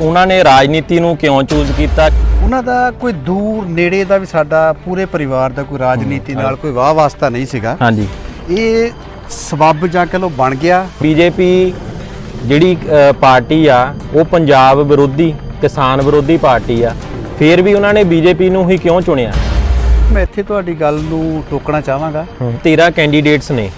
ਉਹਨਾਂ ਨੇ ਰਾਜਨੀਤੀ ਨੂੰ ਕਿਉਂ ਚੂਜ਼ ਕੀਤਾ? ਉਹਨਾਂ ਦਾ ਕੋਈ ਦੂਰ ਨੇੜੇ ਦਾ ਵੀ ਸਾਡਾ ਪੂਰੇ ਪਰਿਵਾਰ ਦਾ ਕੋਈ ਰਾਜਨੀਤੀ ਨਾਲ ਕੋਈ ਵਾਹ ਵਾਸਤਾ ਨਹੀਂ ਸੀਗਾ। ਹਾਂਜੀ। ਇਹ ਸਬੱਬ ਜਾਂ ਕਹ ਲੋ ਬਣ ਗਿਆ। ਬੀਜੇਪੀ ਜਿਹੜੀ ਪਾਰਟੀ ਆ ਉਹ ਪੰਜਾਬ ਵਿਰੋਧੀ ਕਿਸਾਨ ਵਿਰੋਧੀ ਪਾਰਟੀ ਆ। ਫਿਰ ਵੀ ਉਹਨਾਂ ਨੇ ਬੀਜੇਪੀ ਨੂੰ ਹੀ ਕਿਉਂ ਚੁਣਿਆ? ਮੈਂ ਇੱਥੇ ਤੁਹਾਡੀ ਗੱਲ ਨੂੰ ਟੋਕਣਾ ਚਾਹਾਂਗਾ। 13 ਕੈਂਡੀਡੇਟਸ ਨੇ।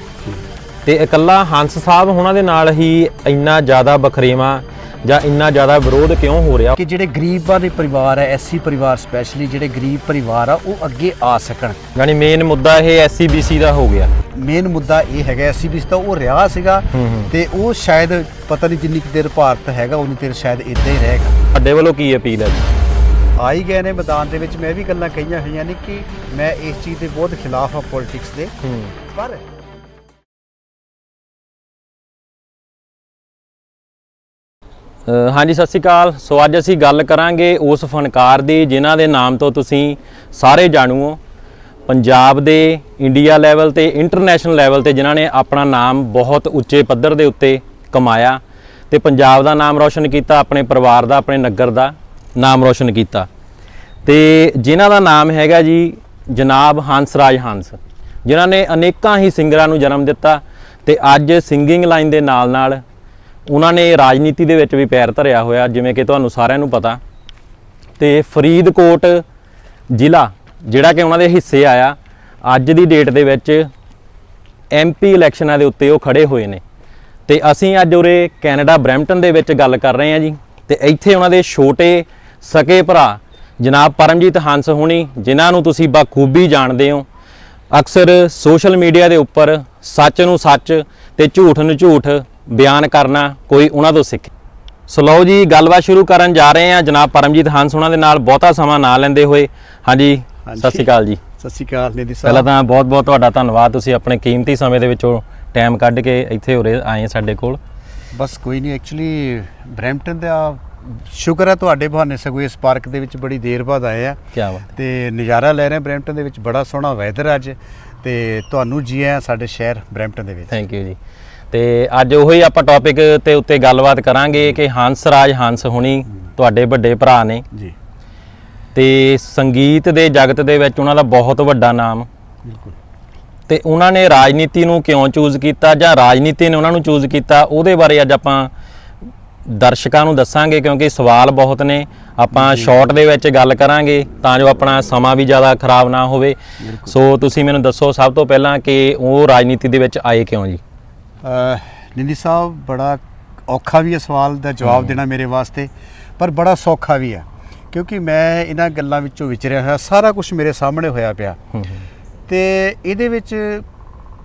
ਤੇ ਇਕੱਲਾ ਹੰਸ ਸਾਹਿਬ ਉਹਨਾਂ ਦੇ ਨਾਲ ਹੀ ਇੰਨਾ ਜ਼ਿਆਦਾ ਬਖਰੇਵਾ ਜਾਂ ਇੰਨਾ ਜ਼ਿਆਦਾ ਵਿਰੋਧ ਕਿਉਂ ਹੋ ਰਿਹਾ? ਕਿ ਜਿਹੜੇ ਗਰੀਬਾਂ ਦੇ ਪਰਿਵਾਰ ਹੈ ਐਸਸੀ ਪਰਿਵਾਰ ਸਪੈਸ਼ਲੀ ਜਿਹੜੇ ਗਰੀਬ ਪਰਿਵਾਰ ਆ ਉਹ ਅੱਗੇ ਆ ਸਕਣ। ਯਾਨੀ ਮੇਨ ਮੁੱਦਾ ਇਹ ਐਸਸੀਬੀਸੀ ਦਾ ਹੋ ਗਿਆ। ਮੇਨ ਮੁੱਦਾ ਇਹ ਹੈਗਾ ਐਸਸੀਬੀਸ ਦਾ ਉਹ ਰਿਹਾ ਸੀਗਾ। ਹੂੰ ਹੂੰ। ਤੇ ਉਹ ਸ਼ਾਇਦ ਪਤਾ ਨਹੀਂ ਜਿੰਨੀ ਕੁ ਦੇਰ ਭਾਰਤ ਹੈਗਾ ਉਨੀ ਦੇਰ ਸ਼ਾਇਦ ਇਦਾਂ ਹੀ ਰਹੇਗਾ। ਸਾਡੇ ਵੱਲੋਂ ਕੀ ਅਪੀਲ ਹੈ? ਜੀ ਆ ਹੀ ਗਏ ਨੇ ਮੈਦਾਨ ਦੇ ਵਿੱਚ। ਮੈਂ ਵੀ ਗੱਲਾਂ ਕਹੀਆਂ ਹੋਈਆਂ ਨੇ ਕਿ ਮੈਂ ਇਸ ਚੀਜ਼ ਦੇ ਬਹੁਤ ਖਿਲਾਫ ਆ ਪੋਲਿਟਿਕਸ ਦੇ। ਹੂੰ। ਪਰ ਹਾਂਜੀ, ਸਤਿ ਸ਼੍ਰੀ ਅਕਾਲ। ਸੋ ਅੱਜ ਅਸੀਂ ਗੱਲ ਕਰਾਂਗੇ ਉਸ ਫਨਕਾਰ ਦੀ ਜਿਨ੍ਹਾਂ ਦੇ ਨਾਮ ਤੋਂ ਤੁਸੀਂ ਸਾਰੇ ਜਾਣੂ ਹੋ। ਪੰਜਾਬ ਦੇ ਇੰਡੀਆ ਲੈਵਲ ਤੇ, ਇੰਟਰਨੈਸ਼ਨਲ ਲੈਵਲ ਤੇ ਜਿਨ੍ਹਾਂ ਨੇ ਆਪਣਾ ਨਾਮ ਬਹੁਤ ਉੱਚੇ ਪੱਧਰ ਦੇ ਉੱਤੇ ਕਮਾਇਆ ਤੇ ਪੰਜਾਬ ਦਾ ਨਾਮ ਰੌਸ਼ਨ ਕੀਤਾ, ਆਪਣੇ ਪਰਿਵਾਰ ਦਾ, ਆਪਣੇ ਨਗਰ ਦਾ ਨਾਮ ਰੌਸ਼ਨ ਕੀਤਾ। ਤੇ ਜਿਨ੍ਹਾਂ ਦਾ ਨਾਮ ਹੈਗਾ ਜੀ ਜਨਾਬ ਹੰਸ ਰਾਜ ਹੰਸ, ਜਿਨ੍ਹਾਂ ਨੇ ਅਨੇਕਾਂ ਹੀ ਸਿੰਗਰਾਂ ਨੂੰ ਜਨਮ ਦਿੱਤਾ ਤੇ ਅੱਜ ਸਿੰਗਿੰਗ ਲਾਈਨ ਦੇ ਨਾਲ ਨਾਲ ਉਹਨਾਂ ਨੇ ਰਾਜਨੀਤੀ ਦੇ ਵਿੱਚ ਵੀ ਪੈਰ ਧਰਿਆ ਹੋਇਆ, ਜਿਵੇਂ ਕਿ ਤੁਹਾਨੂੰ ਸਾਰਿਆਂ ਨੂੰ ਪਤਾ। ਤੇ ਫਰੀਦਕੋਟ ਜ਼ਿਲ੍ਹਾ, ਜਿਹੜਾ ਕਿ ਉਹਨਾਂ ਦੇ ਹਿੱਸੇ ਆਇਆ, ਅੱਜ ਦੀ ਡੇਟ ਦੇ ਵਿੱਚ ਐਮਪੀ ਇਲੈਕਸ਼ਨਾਂ ਦੇ ਉੱਤੇ ਉਹ ਖੜੇ ਹੋਏ ਨੇ। ਤੇ ਅਸੀਂ ਅੱਜ ਉਰੇ ਕੈਨੇਡਾ ਬਰੈਂਪਟਨ ਦੇ ਵਿੱਚ ਗੱਲ ਕਰ ਰਹੇ ਹਾਂ ਜੀ। ਤੇ ਇੱਥੇ ਉਹਨਾਂ ਦੇ ਛੋਟੇ ਸਕੇ ਭਰਾ, ਜਨਾਬ ਪਰਮਜੀਤ ਹੰਸ ਹੋਣੀ, ਜਿਨ੍ਹਾਂ ਨੂੰ ਤੁਸੀਂ ਬਖੂਬੀ ਜਾਣਦੇ ਹੋ, ਅਕਸਰ ਸੋਸ਼ਲ ਮੀਡੀਆ ਦੇ ਉੱਪਰ ਸੱਚ ਨੂੰ ਸੱਚ ਤੇ ਝੂਠ ਨੂੰ ਝੂਠ ਬਿਆਨ ਕਰਨਾ ਕੋਈ ਉਹਨਾਂ ਤੋਂ ਸਿੱਖੇ। ਸੋ ਲਓ ਜੀ ਗੱਲਬਾਤ ਸ਼ੁਰੂ ਕਰਨ ਜਾ ਰਹੇ ਹਾਂ। ਜਨਾਬ ਪਰਮਜੀਤ ਹੰਸ ਉਹਨਾਂ ਦੇ ਨਾਲ ਬਹੁਤਾ ਸਮਾਂ ਨਾ ਲੈਂਦੇ ਹੋਏ। ਹਾਂਜੀ ਸਤਿ ਸ਼੍ਰੀ ਅਕਾਲ ਜੀ। ਸਤਿ ਸ਼੍ਰੀ ਅਕਾਲ ਨਿਧੀ ਪਹਿਲਾਂ ਸਾਹਿਬ ਤਾਂ ਬਹੁਤ ਬਹੁਤ ਤੁਹਾਡਾ ਧੰਨਵਾਦ। ਤੁਸੀਂ ਆਪਣੇ ਕੀਮਤੀ ਸਮੇਂ ਦੇ ਵਿੱਚੋਂ ਟਾਈਮ ਕੱਢ ਕੇ ਇੱਥੇ ਉਰੇ ਆਏ ਸਾਡੇ ਕੋਲ। ਬਸ ਕੋਈ ਨਹੀਂ ਐਕਚੁਅਲੀ ਬ੍ਰੈਂਪਟਨ ਦਾ ਸ਼ੁਕਰ ਹੈ ਤੁਹਾਡੇ ਬਹਾਨੇ ਸਗੋਂ ਇਸ ਪਾਰਕ ਦੇ ਵਿੱਚ ਬੜੀ ਦੇਰ ਬਾਅਦ ਆਏ ਆ। ਕੀ ਬਾਤ ਤੇ ਨਜ਼ਾਰਾ ਲੈ ਰਹੇ ਬ੍ਰੈਂਪਟਨ ਦੇ ਵਿੱਚ। ਬੜਾ ਸੋਹਣਾ ਵੈਦਰ ਅੱਜ। ਤੇ ਤੁਹਾਨੂੰ ਜੀ ਆਇਆਂ ਸਾਡੇ ਸ਼ਹਿਰ ਬ੍ਰੈਂਪਟਨ ਦੇ ਵਿੱਚ। ਥੈਂਕ ਯੂ ਜੀ। ਤੇ ਅੱਜ ਉਹੀ ਆਪਾਂ ਟੌਪਿਕ ਤੇ ਉੱਤੇ ਗੱਲਬਾਤ ਕਰਾਂਗੇ ਕਿ ਹੰਸ ਰਾਜ ਹੰਸ ਹੁਣੀ ਤੁਹਾਡੇ ਵੱਡੇ ਭਰਾ ਨੇ। ਜੀ। ਤੇ ਸੰਗੀਤ ਦੇ ਜਗਤ ਦੇ ਵਿੱਚ ਉਹਨਾਂ ਦਾ ਬਹੁਤ ਵੱਡਾ ਨਾਮ। ਬਿਲਕੁਲ। ਤੇ ਉਹਨਾਂ ਨੇ ਰਾਜਨੀਤੀ ਨੂੰ ਕਿਉਂ ਚੂਜ਼ ਕੀਤਾ ਜਾਂ ਰਾਜਨੀਤੀ ਨੇ ਉਹਨਾਂ ਨੂੰ ਚੂਜ਼ ਕੀਤਾ ਉਹਦੇ ਬਾਰੇ ਅੱਜ ਆਪਾਂ ਦਰਸ਼ਕਾਂ ਨੂੰ ਦੱਸਾਂਗੇ ਕਿਉਂਕਿ ਸਵਾਲ ਬਹੁਤ ਨੇ। ਆਪਾਂ ਸ਼ਾਰਟ ਦੇ ਵਿੱਚ ਗੱਲ ਕਰਾਂਗੇ ਤਾਂ ਜੋ ਆਪਣਾ ਸਮਾਂ ਵੀ ਜ਼ਿਆਦਾ ਖਰਾਬ ਨਾ ਹੋਵੇ। ਸੋ ਤੁਸੀਂ ਮੈਨੂੰ ਦੱਸੋ ਸਭ ਤੋਂ ਪਹਿਲਾਂ ਕਿ ਉਹ ਰਾਜਨੀਤੀ ਦੇ ਵਿੱਚ ਆਏ ਕਿਉਂ ਜੀ? ਨਿੰਦੀ ਸਾਹਿਬ ਬੜਾ ਔਖਾ ਵੀ ਹੈ ਸਵਾਲ ਦਾ ਜਵਾਬ ਦੇਣਾ ਮੇਰੇ ਵਾਸਤੇ ਪਰ ਬੜਾ ਸੌਖਾ ਵੀ ਹੈ। ਕਿਉਂਕਿ ਮੈਂ ਇਹਨਾਂ ਗੱਲਾਂ ਵਿੱਚੋਂ ਵਿਚਰਿਆ ਹੋਇਆ ਸਾਰਾ ਕੁਝ ਮੇਰੇ ਸਾਹਮਣੇ ਹੋਇਆ ਪਿਆ। ਤੇ ਇਹਦੇ ਵਿੱਚ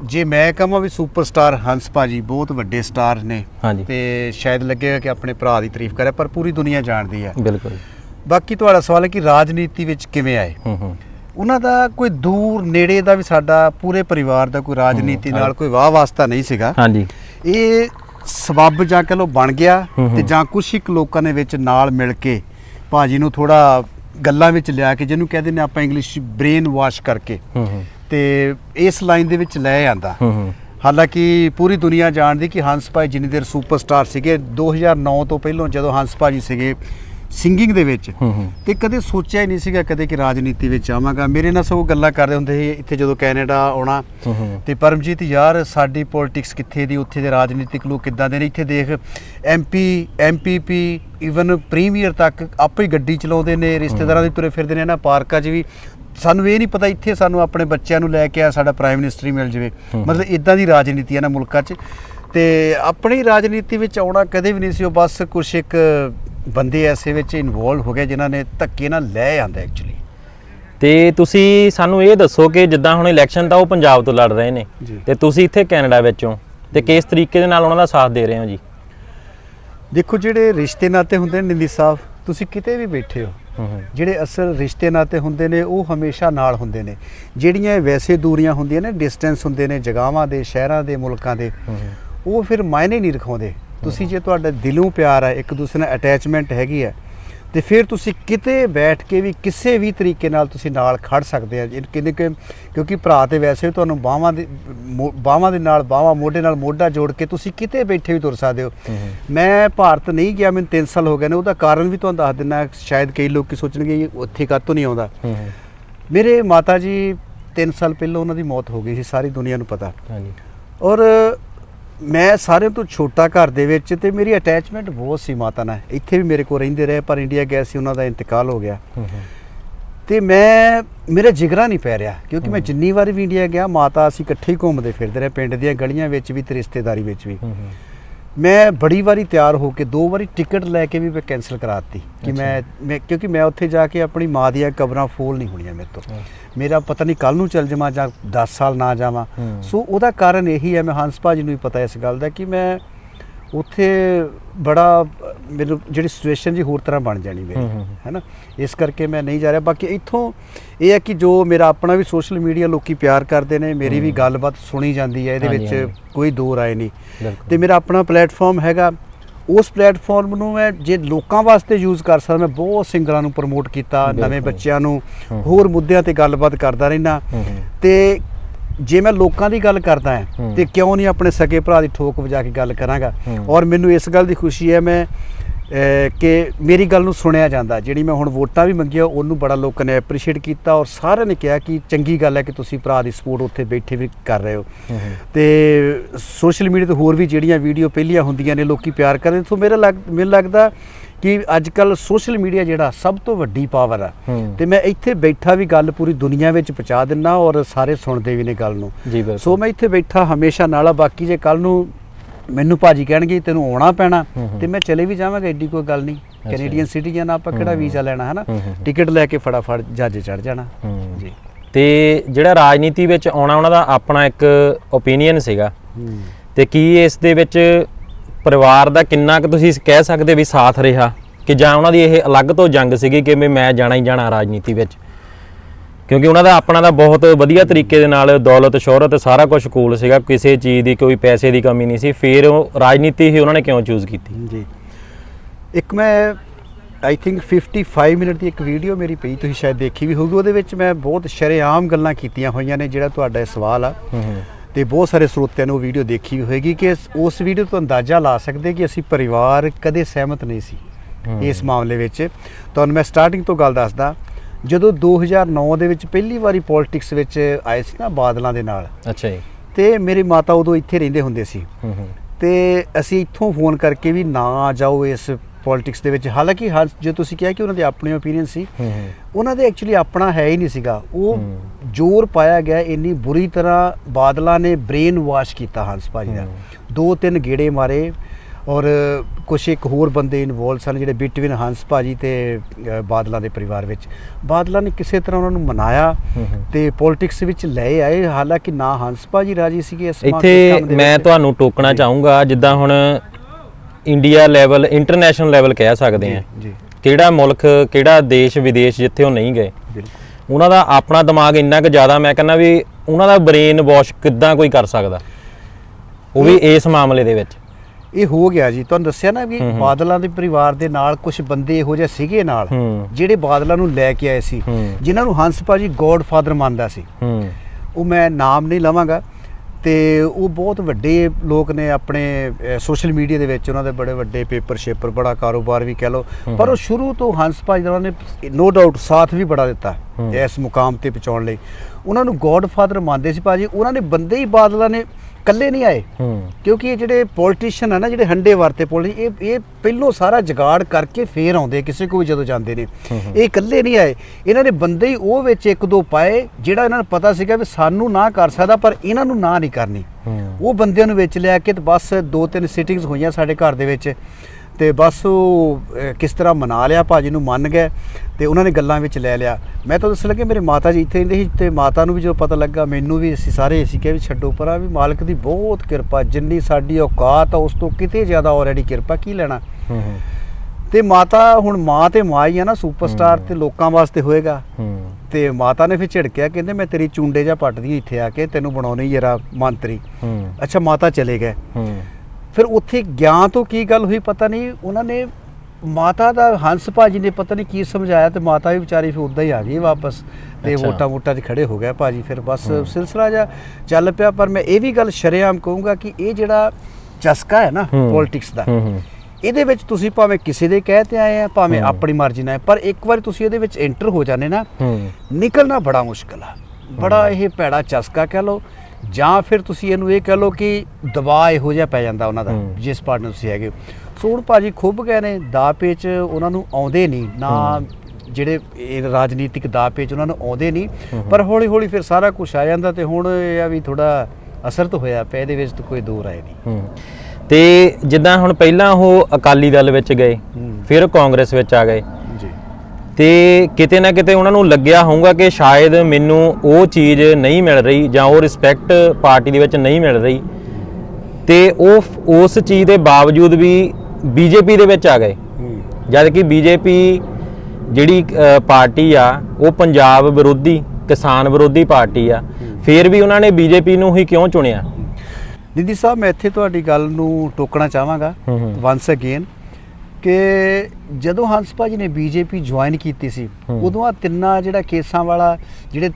ਜੇ ਮੈਂ ਕਹਾਂ ਵੀ ਸੁਪਰਸਟਾਰ ਹੰਸ ਭਾਜੀ ਬਹੁਤ ਵੱਡੇ ਸਟਾਰ ਨੇ ਤੇ ਸ਼ਾਇਦ ਲੱਗੇਗਾ ਕਿ ਆਪਣੇ ਭਰਾ ਦੀ ਤਾਰੀਫ ਕਰੇ ਪਰ ਪੂਰੀ ਦੁਨੀਆ ਜਾਣਦੀ ਹੈ। ਬਿਲਕੁਲ। ਬਾਕੀ ਤੁਹਾਡਾ ਸਵਾਲ ਹੈ ਕਿ ਰਾਜਨੀਤੀ ਵਿੱਚ ਕਿਵੇਂ ਆਏ? ਹੂੰ ਹੂੰ। ਉਹਨਾਂ ਦਾ ਕੋਈ ਦੂਰ ਨੇੜੇ ਦਾ ਵੀ ਸਾਡਾ ਪੂਰੇ ਪਰਿਵਾਰ ਦਾ ਕੋਈ ਰਾਜਨੀਤੀ ਨਾਲ ਕੋਈ ਵਾਹ ਵਾਸਤਾ ਨਹੀਂ ਸੀਗਾ। ਹਾਂਜੀ। ਇਹ ਸਬੱਬ ਜਾਂ ਕਹ ਲੋ ਬਣ ਗਿਆ। ਤੇ ਜਾਂ ਕੁਝ ਇੱਕ ਲੋਕਾਂ ਨੇ ਵਿੱਚ ਨਾਲ ਮਿਲ ਕੇ ਭਾਜੀ ਨੂੰ ਥੋੜਾ ਗੱਲਾਂ ਵਿੱਚ ਲਿਆ ਕੇ ਜਿਹਨੂੰ ਕਹਿੰਦੇ ਨੇ ਆਪਾਂ ਇੰਗਲਿਸ਼ ਬ੍ਰੇਨ ਵਾਸ਼ ਕਰਕੇ ਤੇ ਇਸ ਲਾਈਨ ਦੇ ਵਿੱਚ ਲੈ ਆਂਦਾ। ਹਾਲਾਂਕਿ ਪੂਰੀ ਦੁਨੀਆ ਜਾਣਦੀ ਕਿ ਹੰਸ ਭਾਈ ਜਿੰਨੀ ਦੇਰ ਸੁਪਰਸਟਾਰ ਸੀਗੇ 2009 ਤੋਂ ਪਹਿਲਾਂ ਜਦੋਂ ਹੰਸ ਭਾਜੀ ਸੀਗੇ ਸਿੰਗਿੰਗ ਦੇ ਵਿੱਚ ਤੇ ਕਦੇ ਸੋਚਿਆ ਹੀ ਨਹੀਂ ਸੀਗਾ ਕਦੇ ਕਿ ਰਾਜਨੀਤੀ ਵਿੱਚ ਆਵਾਂਗਾ। ਮੇਰੇ ਨਾਲ ਸਗੋਂ ਗੱਲਾਂ ਕਰਦੇ ਹੁੰਦੇ ਸੀ ਇੱਥੇ ਜਦੋਂ ਕੈਨੇਡਾ ਆਉਣਾ ਤੇ ਪਰਮਜੀਤ ਯਾਰ ਸਾਡੀ ਪੋਲਿਟਿਕਸ ਕਿੱਥੇ ਦੀ? ਉੱਥੇ ਦੇ ਰਾਜਨੀਤਿਕ ਲੋਕ ਕਿੱਦਾਂ ਦੇ ਨੇ? ਇੱਥੇ ਦੇਖ ਐਮਪੀ ਐਮਪੀਪੀ ਈਵਨ ਪ੍ਰੀਮੀਅਰ ਤੱਕ ਆਪੇ ਹੀ ਗੱਡੀ ਚਲਾਉਂਦੇ ਨੇ ਰਿਸ਼ਤੇਦਾਰਾਂ ਦੇ ਤੁਰੇ ਫਿਰਦੇ ਨੇ ਇਹਨਾਂ ਪਾਰਕਾਂ 'ਚ ਵੀ। ਸਾਨੂੰ ਇਹ ਨਹੀਂ ਪਤਾ ਇੱਥੇ ਸਾਨੂੰ ਆਪਣੇ ਬੱਚਿਆਂ ਨੂੰ ਲੈ ਕੇ ਆ ਸਾਡਾ ਪ੍ਰਾਈਮ ਮਿਨਿਸਟਰ ਹੀ ਮਿਲ ਜਾਵੇ। ਮਤਲਬ ਇਦਾਂ ਦੀ ਰਾਜਨੀਤੀ ਹੈ ਨਾ ਮੁਲਕਾਂ 'ਚ। ਤੇ ਆਪਣੀ ਰਾਜਨੀਤੀ ਵਿੱਚ ਆਉਣਾ ਕਦੇ ਵੀ ਨਹੀਂ ਸੀ ਉਹ ਬਸ ਕੁਛ ਇੱਕ ਬੰਦੇ ਐਸੇ ਵਿੱਚ ਇਨਵੋਲਵ ਹੋ ਗਏ ਜਿਨ੍ਹਾਂ ਨੇ ਧੱਕੇ ਨਾਲ ਲੈ ਆਂਦਾ ਐਕਚੁਅਲੀ ਤੇ ਤੁਸੀਂ ਸਾਨੂੰ ਇਹ ਦੱਸੋ ਕਿ ਜਿੱਦਾਂ ਹੁਣ ਇਲੈਕਸ਼ਨ ਤਾਂ ਉਹ ਪੰਜਾਬ ਤੋਂ ਲੜ ਰਹੇ ਨੇ। ਜੀ। ਤੇ ਤੁਸੀਂ ਇੱਥੇ ਕੈਨੇਡਾ ਵਿੱਚੋਂ ਤੇ ਕਿਸ ਤਰੀਕੇ ਦੇ ਨਾਲ ਉਹਨਾਂ ਦਾ ਸਾਥ ਦੇ ਰਹੇ ਹੋ ਜੀ? ਦੇਖੋ ਜਿਹੜੇ ਰਿਸ਼ਤੇ ਨਾਤੇ ਹੁੰਦੇ ਨੇ ਨਿੰਦੀ ਸਾਹਿਬ ਤੁਸੀਂ ਕਿਤੇ ਵੀ ਬੈਠੇ ਹੋ ਹੂੰ ਹੂੰ। ਜਿਹੜੇ ਅਸਲ ਰਿਸ਼ਤੇ ਨਾਤੇ ਹੁੰਦੇ ਨੇ ਉਹ ਹਮੇਸ਼ਾ ਨਾਲ ਹੁੰਦੇ ਨੇ। ਜਿਹੜੀਆਂ ਇਹ ਵੈਸੇ ਦੂਰੀਆਂ ਹੁੰਦੀਆਂ ਨੇ ਡਿਸਟੈਂਸ ਹੁੰਦੇ ਨੇ ਜਗਾਵਾਂ ਦੇ ਸ਼ਹਿਰਾਂ ਦੇ ਮੁਲਕਾਂ ਦੇ ਹੂੰ ਹੂੰ। ਉਹ ਫਿਰ ਮਾਇਨੇ ਨਹੀਂ ਰਖਾਉਂਦੇ। ਤੁਸੀਂ ਜੇ ਤੁਹਾਡਾ ਦਿਲੋਂ ਪਿਆਰ ਹੈ ਇੱਕ ਦੂਸਰੇ ਨਾਲ ਅਟੈਚਮੈਂਟ ਹੈਗੀ ਹੈ ਤੇ ਫਿਰ ਤੁਸੀਂ ਕਿਤੇ ਬੈਠ ਕੇ ਵੀ ਕਿਸੇ ਵੀ ਤਰੀਕੇ ਨਾਲ ਤੁਸੀਂ ਨਾਲ ਖੜ ਸਕਦੇ ਆ। ਇਹ ਕਹਿੰਦੇ ਕਿ ਕਿਉਂਕਿ ਭਰਾ ਤੇ ਵੈਸੇ ਵੀ ਤੁਹਾਨੂੰ ਬਾਹਾਂ ਦੇ ਬਾਹਾਂ ਦੇ ਨਾਲ ਬਾਹਾਂ ਮੋਢੇ ਨਾਲ ਮੋਢਾ ਜੋੜ ਕੇ ਤੁਸੀਂ ਕਿਤੇ ਬੈਠੇ ਵੀ ਤੁਰ ਸਕਦੇ ਹੋ। ਮੈਂ ਭਾਰਤ ਨਹੀਂ ਗਿਆ ਮੈਨੂੰ 3 ਸਾਲ ਹੋ ਗਏ ਨੇ ਉਹਦਾ ਕਾਰਨ ਵੀ ਤੁਹਾਨੂੰ ਦੱਸ ਦਿੰਦਾ। ਸ਼ਾਇਦ ਕਈ ਲੋਕੀ ਸੋਚਣਗੇ ਇਹ ਉੱਥੇ ਕਾਹਤੋਂ ਨਹੀਂ ਆਉਂਦਾ। ਮੇਰੇ ਮਾਤਾ ਜੀ 3 ਸਾਲ ਪਹਿਲਾਂ ਉਹਨਾਂ ਦੀ ਮੌਤ ਹੋ ਗਈ ਸੀ ਸਾਰੀ ਦੁਨੀਆ ਨੂੰ ਪਤਾ। ਹਾਂਜੀ। ਔਰ ਮੈਂ ਸਾਰਿਆਂ ਤੋਂ ਛੋਟਾ ਘਰ ਦੇ ਵਿੱਚ ਤੇ ਮੇਰੀ ਅਟੈਚਮੈਂਟ ਬਹੁਤ ਸੀ ਮਾਤਾ ਨਾਲ। ਇੱਥੇ ਵੀ ਮੇਰੇ ਕੋਲ ਰਹਿੰਦੇ ਰਹੇ ਪਰ ਇੰਡੀਆ ਗਏ ਸੀ ਉਹਨਾਂ ਦਾ ਇੰਤਕਾਲ ਹੋ ਗਿਆ। ਤੇ ਮੈਂ ਮੇਰਾ ਜਿਗਰਾ ਨਹੀਂ ਪੈ ਰਿਹਾ ਕਿਉਂਕਿ ਮੈਂ ਜਿੰਨੀ ਵਾਰ ਵੀ ਇੰਡੀਆ ਗਿਆ ਮਾਤਾ ਅਸੀਂ ਇਕੱਠੇ ਹੀ ਘੁੰਮਦੇ ਫਿਰਦੇ ਰਹੇ ਪਿੰਡ ਦੀਆਂ ਗਲੀਆਂ ਵਿੱਚ ਵੀ ਤੇ ਰਿਸ਼ਤੇਦਾਰੀ ਵਿੱਚ ਵੀ। ਮੈਂ ਬੜੀ ਵਾਰੀ ਤਿਆਰ ਹੋ ਕੇ ਦੋ ਵਾਰੀ ਟਿਕਟ ਲੈ ਕੇ ਵੀ ਮੈਂ ਕੈਨਸਲ ਕਰਾਤੀ ਕਿ ਮੈਂ ਮੈਂ ਕਿਉਂਕਿ ਮੈਂ ਉੱਥੇ ਜਾ ਕੇ ਆਪਣੀ ਮਾਂ ਦੀਆਂ ਕਬਰਾਂ ਫੋਲ ਨਹੀਂ ਹੋਣੀਆਂ ਮੇਰੇ ਤੋਂ। ਮੇਰਾ ਪਤਾ ਨਹੀਂ ਕੱਲ ਨੂੰ ਚੱਲ ਜਾਵਾਂ ਜਾਂ 10 ਸਾਲ ਨਾ ਜਾਵਾਂ। ਸੋ ਉਹਦਾ ਕਾਰਨ ਇਹੀ ਹੈ ਮੈਂ ਹੰਸ ਭਾਜੀ ਨੂੰ ਵੀ ਪਤਾ ਇਸ ਗੱਲ ਦਾ ਕਿ ਮੈਂ ਉੱਥੇ ਬੜਾ ਮੈਨੂੰ ਜਿਹੜੀ ਸਿਚੁਏਸ਼ਨ ਜੀ ਹੋਰ ਤਰ੍ਹਾਂ ਬਣ ਜਾਣੀ ਮੇਰੀ। ਹੈਨਾ ਇਸ ਕਰਕੇ ਮੈਂ ਨਹੀਂ ਜਾ ਰਿਹਾ ਬਾਕੀ ਇੱਥੋਂ ਇਹ ਹੈ ਕਿ ਜੋ ਮੇਰਾ ਆਪਣਾ ਵੀ ਸੋਸ਼ਲ ਮੀਡੀਆ ਲੋਕੀ ਪਿਆਰ ਕਰਦੇ ਨੇ ਮੇਰੀ ਵੀ ਗੱਲਬਾਤ ਸੁਣੀ ਜਾਂਦੀ ਹੈ ਇਹਦੇ ਵਿੱਚ। ਕੋਈ ਦੋ ਰਾਏ ਨਹੀਂ ਤੇ ਮੇਰਾ ਆਪਣਾ ਪਲੇਟਫਾਰਮ ਹੈਗਾ ਉਸ ਪਲੇਟਫਾਰਮ ਨੂੰ ਮੈਂ ਜੇ ਲੋਕਾਂ ਵਾਸਤੇ ਯੂਜ਼ ਕਰ ਸਕਦਾ ਮੈਂ ਬਹੁਤ ਸਿੰਗਰਾਂ ਨੂੰ ਪ੍ਰਮੋਟ ਕੀਤਾ ਨਵੇਂ। ਬੱਚਿਆਂ ਨੂੰ। ਹੋਰ ਮੁੱਦਿਆਂ ਤੇ ਗੱਲਬਾਤ ਕਰਦਾ ਰਹਿਣਾ। ਤੇ ਜੇ ਮੈਂ ਲੋਕਾਂ ਦੀ ਗੱਲ ਕਰਦਾ ਹਾਂ। ਤੇ ਕਿਉਂ ਨਹੀਂ ਆਪਣੇ ਸਕੇ ਭਰਾ ਦੀ ਠੋਕ ਵਜਾ ਕੇ ਗੱਲ ਕਰਾਂਗਾ। ਔਰ ਮੈਨੂੰ ਇਸ ਗੱਲ ਦੀ ਖੁਸ਼ੀ ਹੈ ਮੈਂ ਕਿ ਮੇਰੀ ਗੱਲ ਨੂੰ ਸੁਣਿਆ ਜਾਂਦਾ ਜਿਹੜੀ ਮੈਂ ਹੁਣ ਵੋਟਾਂ ਵੀ ਮੰਗੀਆਂ ਉਹਨੂੰ ਬੜਾ ਲੋਕਾਂ ਨੇ ਐਪਰੀਸ਼ੀਏਟ ਕੀਤਾ ਔਰ ਸਾਰਿਆਂ ਨੇ ਕਿਹਾ ਕਿ ਚੰਗੀ ਗੱਲ ਹੈ ਕਿ ਤੁਸੀਂ ਭਰਾ ਦੀ ਸਪੋਰਟ ਉੱਥੇ ਬੈਠੇ ਵੀ ਕਰ ਰਹੇ ਹੂੰ। ਤੇ ਸੋਸ਼ਲ ਮੀਡੀਆ ਤੇ ਹੋਰ ਵੀ ਜਿਹੜੀਆਂ ਵੀਡੀਓ ਪਹਿਲੀਆਂ ਹੁੰਦੀਆਂ ਨੇ ਲੋਕੀ ਪਿਆਰ ਕਰਦੇ ਸੋ ਮੇਰਾ ਲੱਗ ਮੈਨੂੰ ਲੱਗਦਾ ਕਿ ਅੱਜ ਕੱਲ ਸੋਸ਼ਲ ਮੀਡੀਆ ਜਿਹੜਾ ਸਭ ਤੋਂ ਵੱਡੀ ਪਾਵਰ ਆ। ਤੇ ਮੈਂ ਇੱਥੇ ਬੈਠਾ ਵੀ ਗੱਲ ਪੂਰੀ ਦੁਨੀਆ ਵਿੱਚ ਪਹੁੰਚਾ ਦਿੰਨਾ ਔਰ ਸਾਰੇ ਸੁਣਦੇ ਵੀ ਨੇ ਗੱਲ ਨੂੰ ਸੋ ਮੈਂ ਇੱਥੇ ਬੈਠਾ ਹਮੇਸ਼ਾ ਨਾਲ ਬਾਕੀ ਜੇ ਕੱਲ ਨੂੰ ਮੈਨੂੰ ਭਾਜੀ ਕਹਿਣਗੇ ਤੈਨੂੰ ਆਉਣਾ ਪੈਣਾ। ਤੇ ਮੈਂ ਚਲੇ ਵੀ ਜਾਵਾਂਗਾ ਐਡੀ ਕੋਈ ਗੱਲ ਨਹੀਂ। ਕੈਨੇਡੀਅਨ ਸਿਟੀਜ਼ਨ ਆਪਾਂ ਕਿਹੜਾ। ਵੀਜ਼ਾ ਲੈਣਾ ਹੈ ਨਾ ਹੂੰ, ਹੂੰ। ਟਿਕਟ ਲੈ ਕੇ ਫਟਾਫਟ ਜਹਾਜ਼ ਚੜ ਜਾਣਾ। ਜੀ ਤੇ ਜਿਹੜਾ ਰਾਜਨੀਤੀ ਵਿੱਚ ਆਉਣਾ ਉਹਨਾਂ ਦਾ ਆਪਣਾ ਇੱਕ ਓਪੀਨੀਅਨ ਸੀਗਾ ਤੇ ਕੀ ਇਸ ਦੇ ਵਿੱਚ ਪਰਿਵਾਰ ਦਾ ਕਿੰਨਾ ਕੁ ਤੁਸੀਂ ਕਹਿ ਸਕਦੇ ਵੀ ਸਾਥ ਰਿਹਾ ਕਿ ਜਾਂ ਉਹਨਾਂ ਦੀ ਇਹ ਅਲੱਗ ਤੋਂ ਜੰਗ ਸੀਗੀ ਕਿ ਮੈਂ ਜਾਣਾ ਹੀ ਜਾਣਾ ਰਾਜਨੀਤੀ ਵਿੱਚ? ਕਿਉਂਕਿ ਉਹਨਾਂ ਦਾ ਆਪਣਾ ਦਾ ਬਹੁਤ ਵਧੀਆ ਤਰੀਕੇ ਦੇ ਨਾਲ ਦੌਲਤ ਸ਼ੋਹਰਤ ਸਾਰਾ ਕੁਝ ਕੋਲ ਸੀਗਾ। ਕਿਸੇ ਚੀਜ਼ ਦੀ ਕੋਈ ਪੈਸੇ ਦੀ ਕਮੀ ਨਹੀਂ ਸੀ। ਫਿਰ ਉਹ ਰਾਜਨੀਤੀ ਹੀ ਉਹਨਾਂ ਨੇ ਕਿਉਂ ਚੂਜ਼ ਕੀਤੀ? ਜੀ। ਇੱਕ ਮੈਂ ਆਈ ਥਿੰਕ 55 ਮਿੰਟ ਦੀ ਇੱਕ ਵੀਡੀਓ ਮੇਰੀ ਪਈ ਤੁਸੀਂ ਸ਼ਾਇਦ ਦੇਖੀ ਵੀ ਹੋਊਗੀ। ਉਹਦੇ ਵਿੱਚ ਮੈਂ ਬਹੁਤ ਸ਼ਰੇਆਮ ਗੱਲਾਂ ਕੀਤੀਆਂ ਹੋਈਆਂ ਨੇ ਜਿਹੜਾ ਤੁਹਾਡਾ ਸਵਾਲ ਆ। ਹੂੰ ਹੂੰ। ਤੇ ਬਹੁਤ ਸਾਰੇ ਸਰੋਤਿਆਂ ਨੇ ਉਹ ਵੀਡੀਓ ਦੇਖੀ ਵੀ ਹੋਏਗੀ ਕਿ ਉਸ ਵੀਡੀਓ ਤੋਂ ਅੰਦਾਜ਼ਾ ਲਾ ਸਕਦੇ ਕਿ ਅਸੀਂ ਪਰਿਵਾਰ ਕਦੇ ਸਹਿਮਤ ਨਹੀਂ ਸੀ। ਇਸ ਮਾਮਲੇ ਵਿੱਚ। ਤੁਹਾਨੂੰ ਮੈਂ ਸਟਾਰਟਿੰਗ ਤੋਂ ਗੱਲ ਦੱਸਦਾ ਜਦੋਂ 2009 ਦੇ ਵਿੱਚ ਪਹਿਲੀ ਵਾਰੀ ਪੋਲਿਟਿਕਸ ਵਿੱਚ ਆਏ ਸੀ ਨਾ ਬਾਦਲਾਂ ਦੇ ਨਾਲ ਅੱਛਾ ਜੀ। ਤੇ ਮੇਰੀ ਮਾਤਾ ਉਦੋਂ ਇੱਥੇ ਰਹਿੰਦੇ ਹੁੰਦੇ ਸੀ। ਹੂੰ ਹੂੰ। ਤੇ ਅਸੀਂ ਇੱਥੋਂ ਫੋਨ ਕਰਕੇ ਵੀ ਨਾ ਜਾਓ ਇਸ ਪੋਲਿਟਿਕਸ ਦੇ ਵਿੱਚ ਹਾਲਾਂਕਿ ਹਰ ਜੇ ਤੁਸੀਂ ਕਿਹਾ ਕਿ ਉਹਨਾਂ ਦੇ ਆਪਣੇ ਓਪੀਨੀਅਨ ਸੀ ਉਹਨਾਂ ਦੇ ਐਕਚੁਅਲੀ ਆਪਣਾ ਹੈ ਹੀ ਨਹੀਂ ਸੀਗਾ ਉਹ। ਜ਼ੋਰ ਪਾਇਆ ਗਿਆ ਇੰਨੀ ਬੁਰੀ ਤਰ੍ਹਾਂ ਬਾਦਲਾਂ ਨੇ ਬ੍ਰੇਨ ਵਾਸ਼ ਕੀਤਾ ਹੰਸ ਭਾਜੀ ਦਾ। ਦੋ ਤਿੰਨ ਗੇੜੇ ਮਾਰੇ ਔਰ ਕੁਛ ਇੱਕ ਹੋਰ ਬੰਦੇ ਇਨਵੋਲਵ ਸਨ ਜਿਹੜੇ ਬਿਟਵੀਨ ਹੰਸ ਭਾਜੀ ਤੇ ਬਾਦਲਾਂ ਦੇ ਪਰਿਵਾਰ ਵਿੱਚ ਬਾਦਲਾਂ ਨੇ ਕਿਸੇ ਤਰ੍ਹਾਂ ਉਹਨਾਂ ਨੂੰ ਮਨਾਇਆ। ਤੇ ਪੋਲਿਟਿਕਸ ਵਿੱਚ ਲੈ ਆਏ ਹਾਲਾਂਕਿ ਨਾ ਹੰਸ ਭਾਜੀ ਰਾਜੀ ਸੀਗੇ ਇਸ ਇੱਥੇ ਮੈਂ। ਤੁਹਾਨੂੰ ਟੋਕਣਾ ਚਾਹੂੰਗਾ ਜਿੱਦਾਂ ਹੁਣ ਇੰਡੀਆ ਲੈਵਲ ਇੰਟਰਨੈਸ਼ਨਲ ਲੈਵਲ ਕਹਿ ਸਕਦੇ ਆ ਜੀ। ਕਿਹੜਾ ਮੁਲਕ ਕਿਹੜਾ ਦੇਸ਼ ਵਿਦੇਸ਼ ਜਿੱਥੇ ਉਹ ਨਹੀਂ ਗਏ। ਉਹਨਾਂ ਦਾ ਆਪਣਾ ਦਿਮਾਗ ਇੰਨਾ ਕੁ ਜ਼ਿਆਦਾ ਮੈਂ ਕਹਿੰਦਾ ਵੀ ਉਹਨਾਂ ਦਾ ਬ੍ਰੇਨ ਵਾਸ਼ ਕਿੱਦਾਂ ਕੋਈ ਕਰ ਸਕਦਾ? ਉਹ ਵੀ ਇਸ ਮਾਮਲੇ ਦੇ ਵਿੱਚ। ਇਹ ਹੋ ਗਿਆ ਜੀ। ਤੁਹਾਨੂੰ ਦੱਸਿਆ ਨਾ ਵੀ ਹੂੰ। ਬਾਦਲਾਂ ਦੇ ਪਰਿਵਾਰ ਦੇ ਨਾਲ ਕੁਝ ਬੰਦੇ ਇਹੋ ਜਿਹੇ ਸੀਗੇ ਨਾਲ ਜਿਹੜੇ ਬਾਦਲਾਂ ਨੂੰ ਲੈ ਕੇ ਆਏ ਸੀ। ਜਿਨ੍ਹਾਂ ਨੂੰ ਹੰਸ ਭਾਜੀ ਗੋਡ ਫਾਦਰ ਮੰਨਦਾ ਸੀ। ਉਹ ਮੈਂ ਨਾਮ ਨਹੀਂ ਲਵਾਂਗਾ। ਤੇ ਉਹ ਬਹੁਤ ਵੱਡੇ ਲੋਕ ਨੇ ਆਪਣੇ ਸੋਸ਼ਲ ਮੀਡੀਆ ਦੇ ਵਿੱਚ ਉਹਨਾਂ ਦੇ ਬੜੇ ਵੱਡੇ ਪੇਪਰ ਸ਼ੇਪਰ ਬੜਾ ਕਾਰੋਬਾਰ ਵੀ ਕਹਿ ਲਓ ਹੂੰ। ਪਰ ਉਹ ਸ਼ੁਰੂ ਤੋਂ ਹੰਸ ਭਾਜੀ ਦਾ ਉਹਨਾਂ ਨੇ ਨੋ ਡਾਊਟ ਸਾਥ ਵੀ ਬੜਾ ਦਿੱਤਾ। ਇਸ ਮੁਕਾਮ ਤੇ ਪਹੁੰਚਾਉਣ ਲਈ ਉਹਨਾਂ ਨੂੰ ਗੋਡ ਫਾਦਰ ਮੰਨਦੇ ਸੀ ਭਾਜੀ ਉਹਨਾਂ ਨੇ ਬੰਦੇ ਹੀ ਬਾਦਲਾਂ ਨੇ ਇਕੱਲੇ ਨਹੀਂ ਆਏ। ਹੂੰ। ਕਿਉਂਕਿ ਇਹ ਜਿਹੜੇ ਪੋਲੀਟੀਸ਼ੀਅਨ ਆ ਨਾ ਜਿਹੜੇ ਹੰਡੇ ਵਰਤੇ ਪੋਲੀ ਇਹ ਇਹ ਪਹਿਲੋਂ ਸਾਰਾ ਜਗਾੜ ਕਰਕੇ ਫੇਰ ਆਉਂਦੇ ਕਿਸੇ ਵੀ ਜਦੋਂ ਜਾਂਦੇ ਨੇ। ਇਹ ਇਕੱਲੇ ਨਹੀਂ ਆਏ। ਇਹਨਾਂ ਨੇ ਬੰਦੇ ਹੀ ਉਹ ਵਿੱਚ ਇੱਕ ਦੋ ਪਾਏ ਜਿਹੜਾ ਇਹਨਾਂ ਨੂੰ ਪਤਾ ਸੀਗਾ ਵੀ ਸਾਨੂੰ ਨਾ ਕਰ ਸਕਦਾ ਪਰ ਇਹਨਾਂ ਨੂੰ ਨਾ ਨਹੀਂ ਕਰਨੀ। ਉਹ ਬੰਦਿਆਂ ਨੂੰ ਵਿੱਚ ਲਿਆ ਕੇ ਤੇ ਬਸ ਦੋ ਤਿੰਨ ਸਿਟਿੰਗਸ ਹੋਈਆਂ ਸਾਡੇ ਘਰ ਦੇ ਵਿੱਚ। ਤੇ ਬਸ ਉਹ ਅਹ, ਕਿਸ ਤਰ੍ਹਾਂ ਮਨਾ ਲਿਆ ਭਾਜੀ ਨੂੰ ਮੰਨ ਗਏ ਤੇ ਉਹਨਾਂ ਨੇ ਗੱਲਾਂ ਵਿੱਚ ਲੈ ਲਿਆ। ਮੈਂ ਤਾਂ ਦੱਸ ਲੱਗੇ ਮੇਰੇ ਮਾਤਾ ਜੀ ਇੱਥੇ ਰਹਿੰਦੇ ਸੀ ਤੇ ਮਾਤਾ ਨੂੰ ਵੀ ਜਦੋਂ ਪਤਾ ਲੱਗਾ ਮੈਨੂੰ ਵੀ ਅਸੀਂ ਸਾਰੇ ਅਸੀਂ ਕਿਹਾ ਵੀ ਛੱਡੋ ਪਰਾਂ ਵੀ ਮਾਲਕ ਦੀ ਬਹੁਤ ਕਿਰਪਾ ਜਿੰਨੀ ਸਾਡੀ ਔਕਾਤ ਆ ਉਸ ਤੋਂ ਕਿਤੇ ਜ਼ਿਆਦਾ ਆਲਰੇਡੀ ਕਿਰਪਾ ਕੀ ਲੈਣਾ? ਹੂੰ ਹੂੰ। ਤੇ ਮਾਤਾ ਹੁਣ ਮਾਂ ਤੇ ਮਾਂ ਹੀ ਆ ਨਾ ਸੁਪਰਸਟਾਰ। ਤੇ ਲੋਕਾਂ ਵਾਸਤੇ ਹੋਏਗਾ। ਹੂੰ। ਤੇ ਮਾਤਾ ਨੇ ਫਿਰ ਝਿੜਕਿਆ ਕਹਿੰਦੇ ਮੈਂ ਤੇਰੀ ਚੁੰਡੇ ਜਾਂ ਪੱਟਦੀ ਇੱਥੇ ਆ ਕੇ ਤੈਨੂੰ ਬਣਾਉਣੀ ਜਰਾ ਮੰਤਰੀ। ਹੂੰ। ਅੱਛਾ ਮਾਤਾ ਚਲੇ ਗਏ। ਹੂੰ। ਫਿਰ ਉੱਥੇ ਗਿਆ ਤੋਂ ਕੀ ਗੱਲ ਹੋਈ ਪਤਾ ਨਹੀਂ। ਉਹਨਾਂ ਨੇ ਮਾਤਾ ਦਾ ਹੰਸ ਭਾਜੀ ਨੇ ਪਤਾ ਨਹੀਂ ਕੀ ਸਮਝਾਇਆ ਤੇ ਮਾਤਾ ਵੀ ਵਿਚਾਰੀ ਫਿਰ ਉਦਾਂ ਹੀ ਆ ਗਈ ਵਾਪਸ ਤੇ। ਵੋਟਾਂ ਵੋਟਾਂ 'ਚ ਖੜੇ ਹੋ ਗਿਆ ਭਾਜੀ। ਫਿਰ ਬਸ ਸਿਲਸਿਲਾ ਜਿਹਾ ਚੱਲ ਪਿਆ। ਪਰ ਮੈਂ ਇਹ ਵੀ ਗੱਲ ਸ਼ਰੇਆਮ ਕਹੂੰਗਾ ਕਿ ਇਹ ਜਿਹੜਾ ਚਸਕਾ ਹੈ ਨਾ। ਪੋਲਿਟਿਕਸ ਦਾ ਇਹਦੇ ਵਿੱਚ ਤੁਸੀਂ ਭਾਵੇਂ ਕਿਸੇ ਦੇ ਕਹਿ ਤੇ ਆਏ ਆ ਭਾਵੇਂ। ਆਪਣੀ ਮਰਜ਼ੀ ਨਾਲ ਪਰ ਇੱਕ ਵਾਰੀ ਤੁਸੀਂ ਇਹਦੇ ਵਿੱਚ ਐਂਟਰ ਹੋ ਜਾਂਦੇ ਨਾ ਨਿਕਲਣਾ ਬੜਾ ਮੁਸ਼ਕਲ ਆ। ਬੜਾ ਇਹ ਪੈੜਾ ਚਸਕਾ ਕਹਿ ਲਓ। ਜਾਂ ਫਿਰ ਤੁਸੀਂ ਇਹਨੂੰ ਇਹ ਕਹਿ ਲਓ ਕਿ ਦਬਾਅ ਇਹੋ ਜਿਹਾ ਪੈ ਜਾਂਦਾ ਉਹਨਾਂ ਦਾ। ਜਿਸ ਪਾਰਟ ਨੂੰ ਤੁਸੀਂ ਹੈਗੇ ਹੋ। ਸੋ ਹੁਣ ਭਾਜੀ ਖੁੱਬ ਗਏ ਨੇ ਦਾ ਪੇਚ ਉਹਨਾਂ ਨੂੰ ਆਉਂਦੇ ਨਹੀਂ ਨਾ ਜਿਹੜੇ ਇਹ ਰਾਜਨੀਤਿਕ ਦਾ ਪੇਚ ਉਹਨਾਂ ਨੂੰ ਆਉਂਦੇ ਨਹੀਂ ਪਰ ਹੌਲੀ ਹੌਲੀ ਫਿਰ ਸਾਰਾ ਕੁਝ ਆ ਜਾਂਦਾ ਤੇ ਹੁਣ ਇਹ ਆ ਵੀ ਥੋੜਾ ਅਸਰ ਤਾਂ ਹੋਇਆ ਪਿਆ ਇਹਦੇ ਵਿੱਚ ਤਾਂ ਕੋਈ ਦੋ ਰਾਏ ਨਹੀਂ ਤੇ ਜਿੱਦਾਂ ਹੁਣ ਪਹਿਲਾਂ ਉਹ ਅਕਾਲੀ ਦਲ ਵਿੱਚ ਗਏ। ਫਿਰ ਕਾਂਗਰਸ ਵਿੱਚ ਆ ਗਏ ਤੇ ਕਿਤੇ ਨਾ ਕਿਤੇ ਉਹਨਾਂ ਨੂੰ ਲੱਗਿਆ ਹੋਊਗਾ ਕਿ ਸ਼ਾਇਦ ਮੈਨੂੰ ਉਹ ਚੀਜ਼ ਨਹੀਂ ਮਿਲ ਰਹੀ ਜਾਂ ਉਹ ਰਿਸਪੈਕਟ ਪਾਰਟੀ ਦੇ ਵਿੱਚ ਨਹੀਂ ਮਿਲ ਰਹੀ। ਤੇ ਉਹ ਉਸ ਚੀਜ਼ ਦੇ ਬਾਵਜੂਦ ਵੀ ਬੀਜੇਪੀ ਦੇ ਵਿੱਚ ਆ ਗਏ। ਜਦ ਕਿ ਬੀਜੇਪੀ ਜਿਹੜੀ ਪਾਰਟੀ ਆ ਉਹ ਪੰਜਾਬ ਵਿਰੋਧੀ ਕਿਸਾਨ ਵਿਰੋਧੀ ਪਾਰਟੀ ਆ। ਫਿਰ ਵੀ ਉਹਨਾਂ ਨੇ ਬੀਜੇਪੀ ਨੂੰ ਹੀ ਕਿਉਂ ਚੁਣਿਆ? ਨਿੰਦੀ ਸਾਹਿਬ ਮੈਂ ਇੱਥੇ ਤੁਹਾਡੀ ਗੱਲ ਨੂੰ ਟੋਕਣਾ ਚਾਹਾਂਗਾ। ਵਾਂਸ ਅਗੇਨ ਕਿ ਜਦੋਂ ਹੰਸ ਭਾਜੀ ਨੇ ਬੀਜੇਪੀ ਜੁਆਇਨ ਕੀਤੀ ਸੀ। ਉਦੋਂ ਆ ਤਿੰਨਾਂ ਜਿਹੜਾ ਕੇਸਾਂ ਵਾਲਾ ਜਿਹੜੇ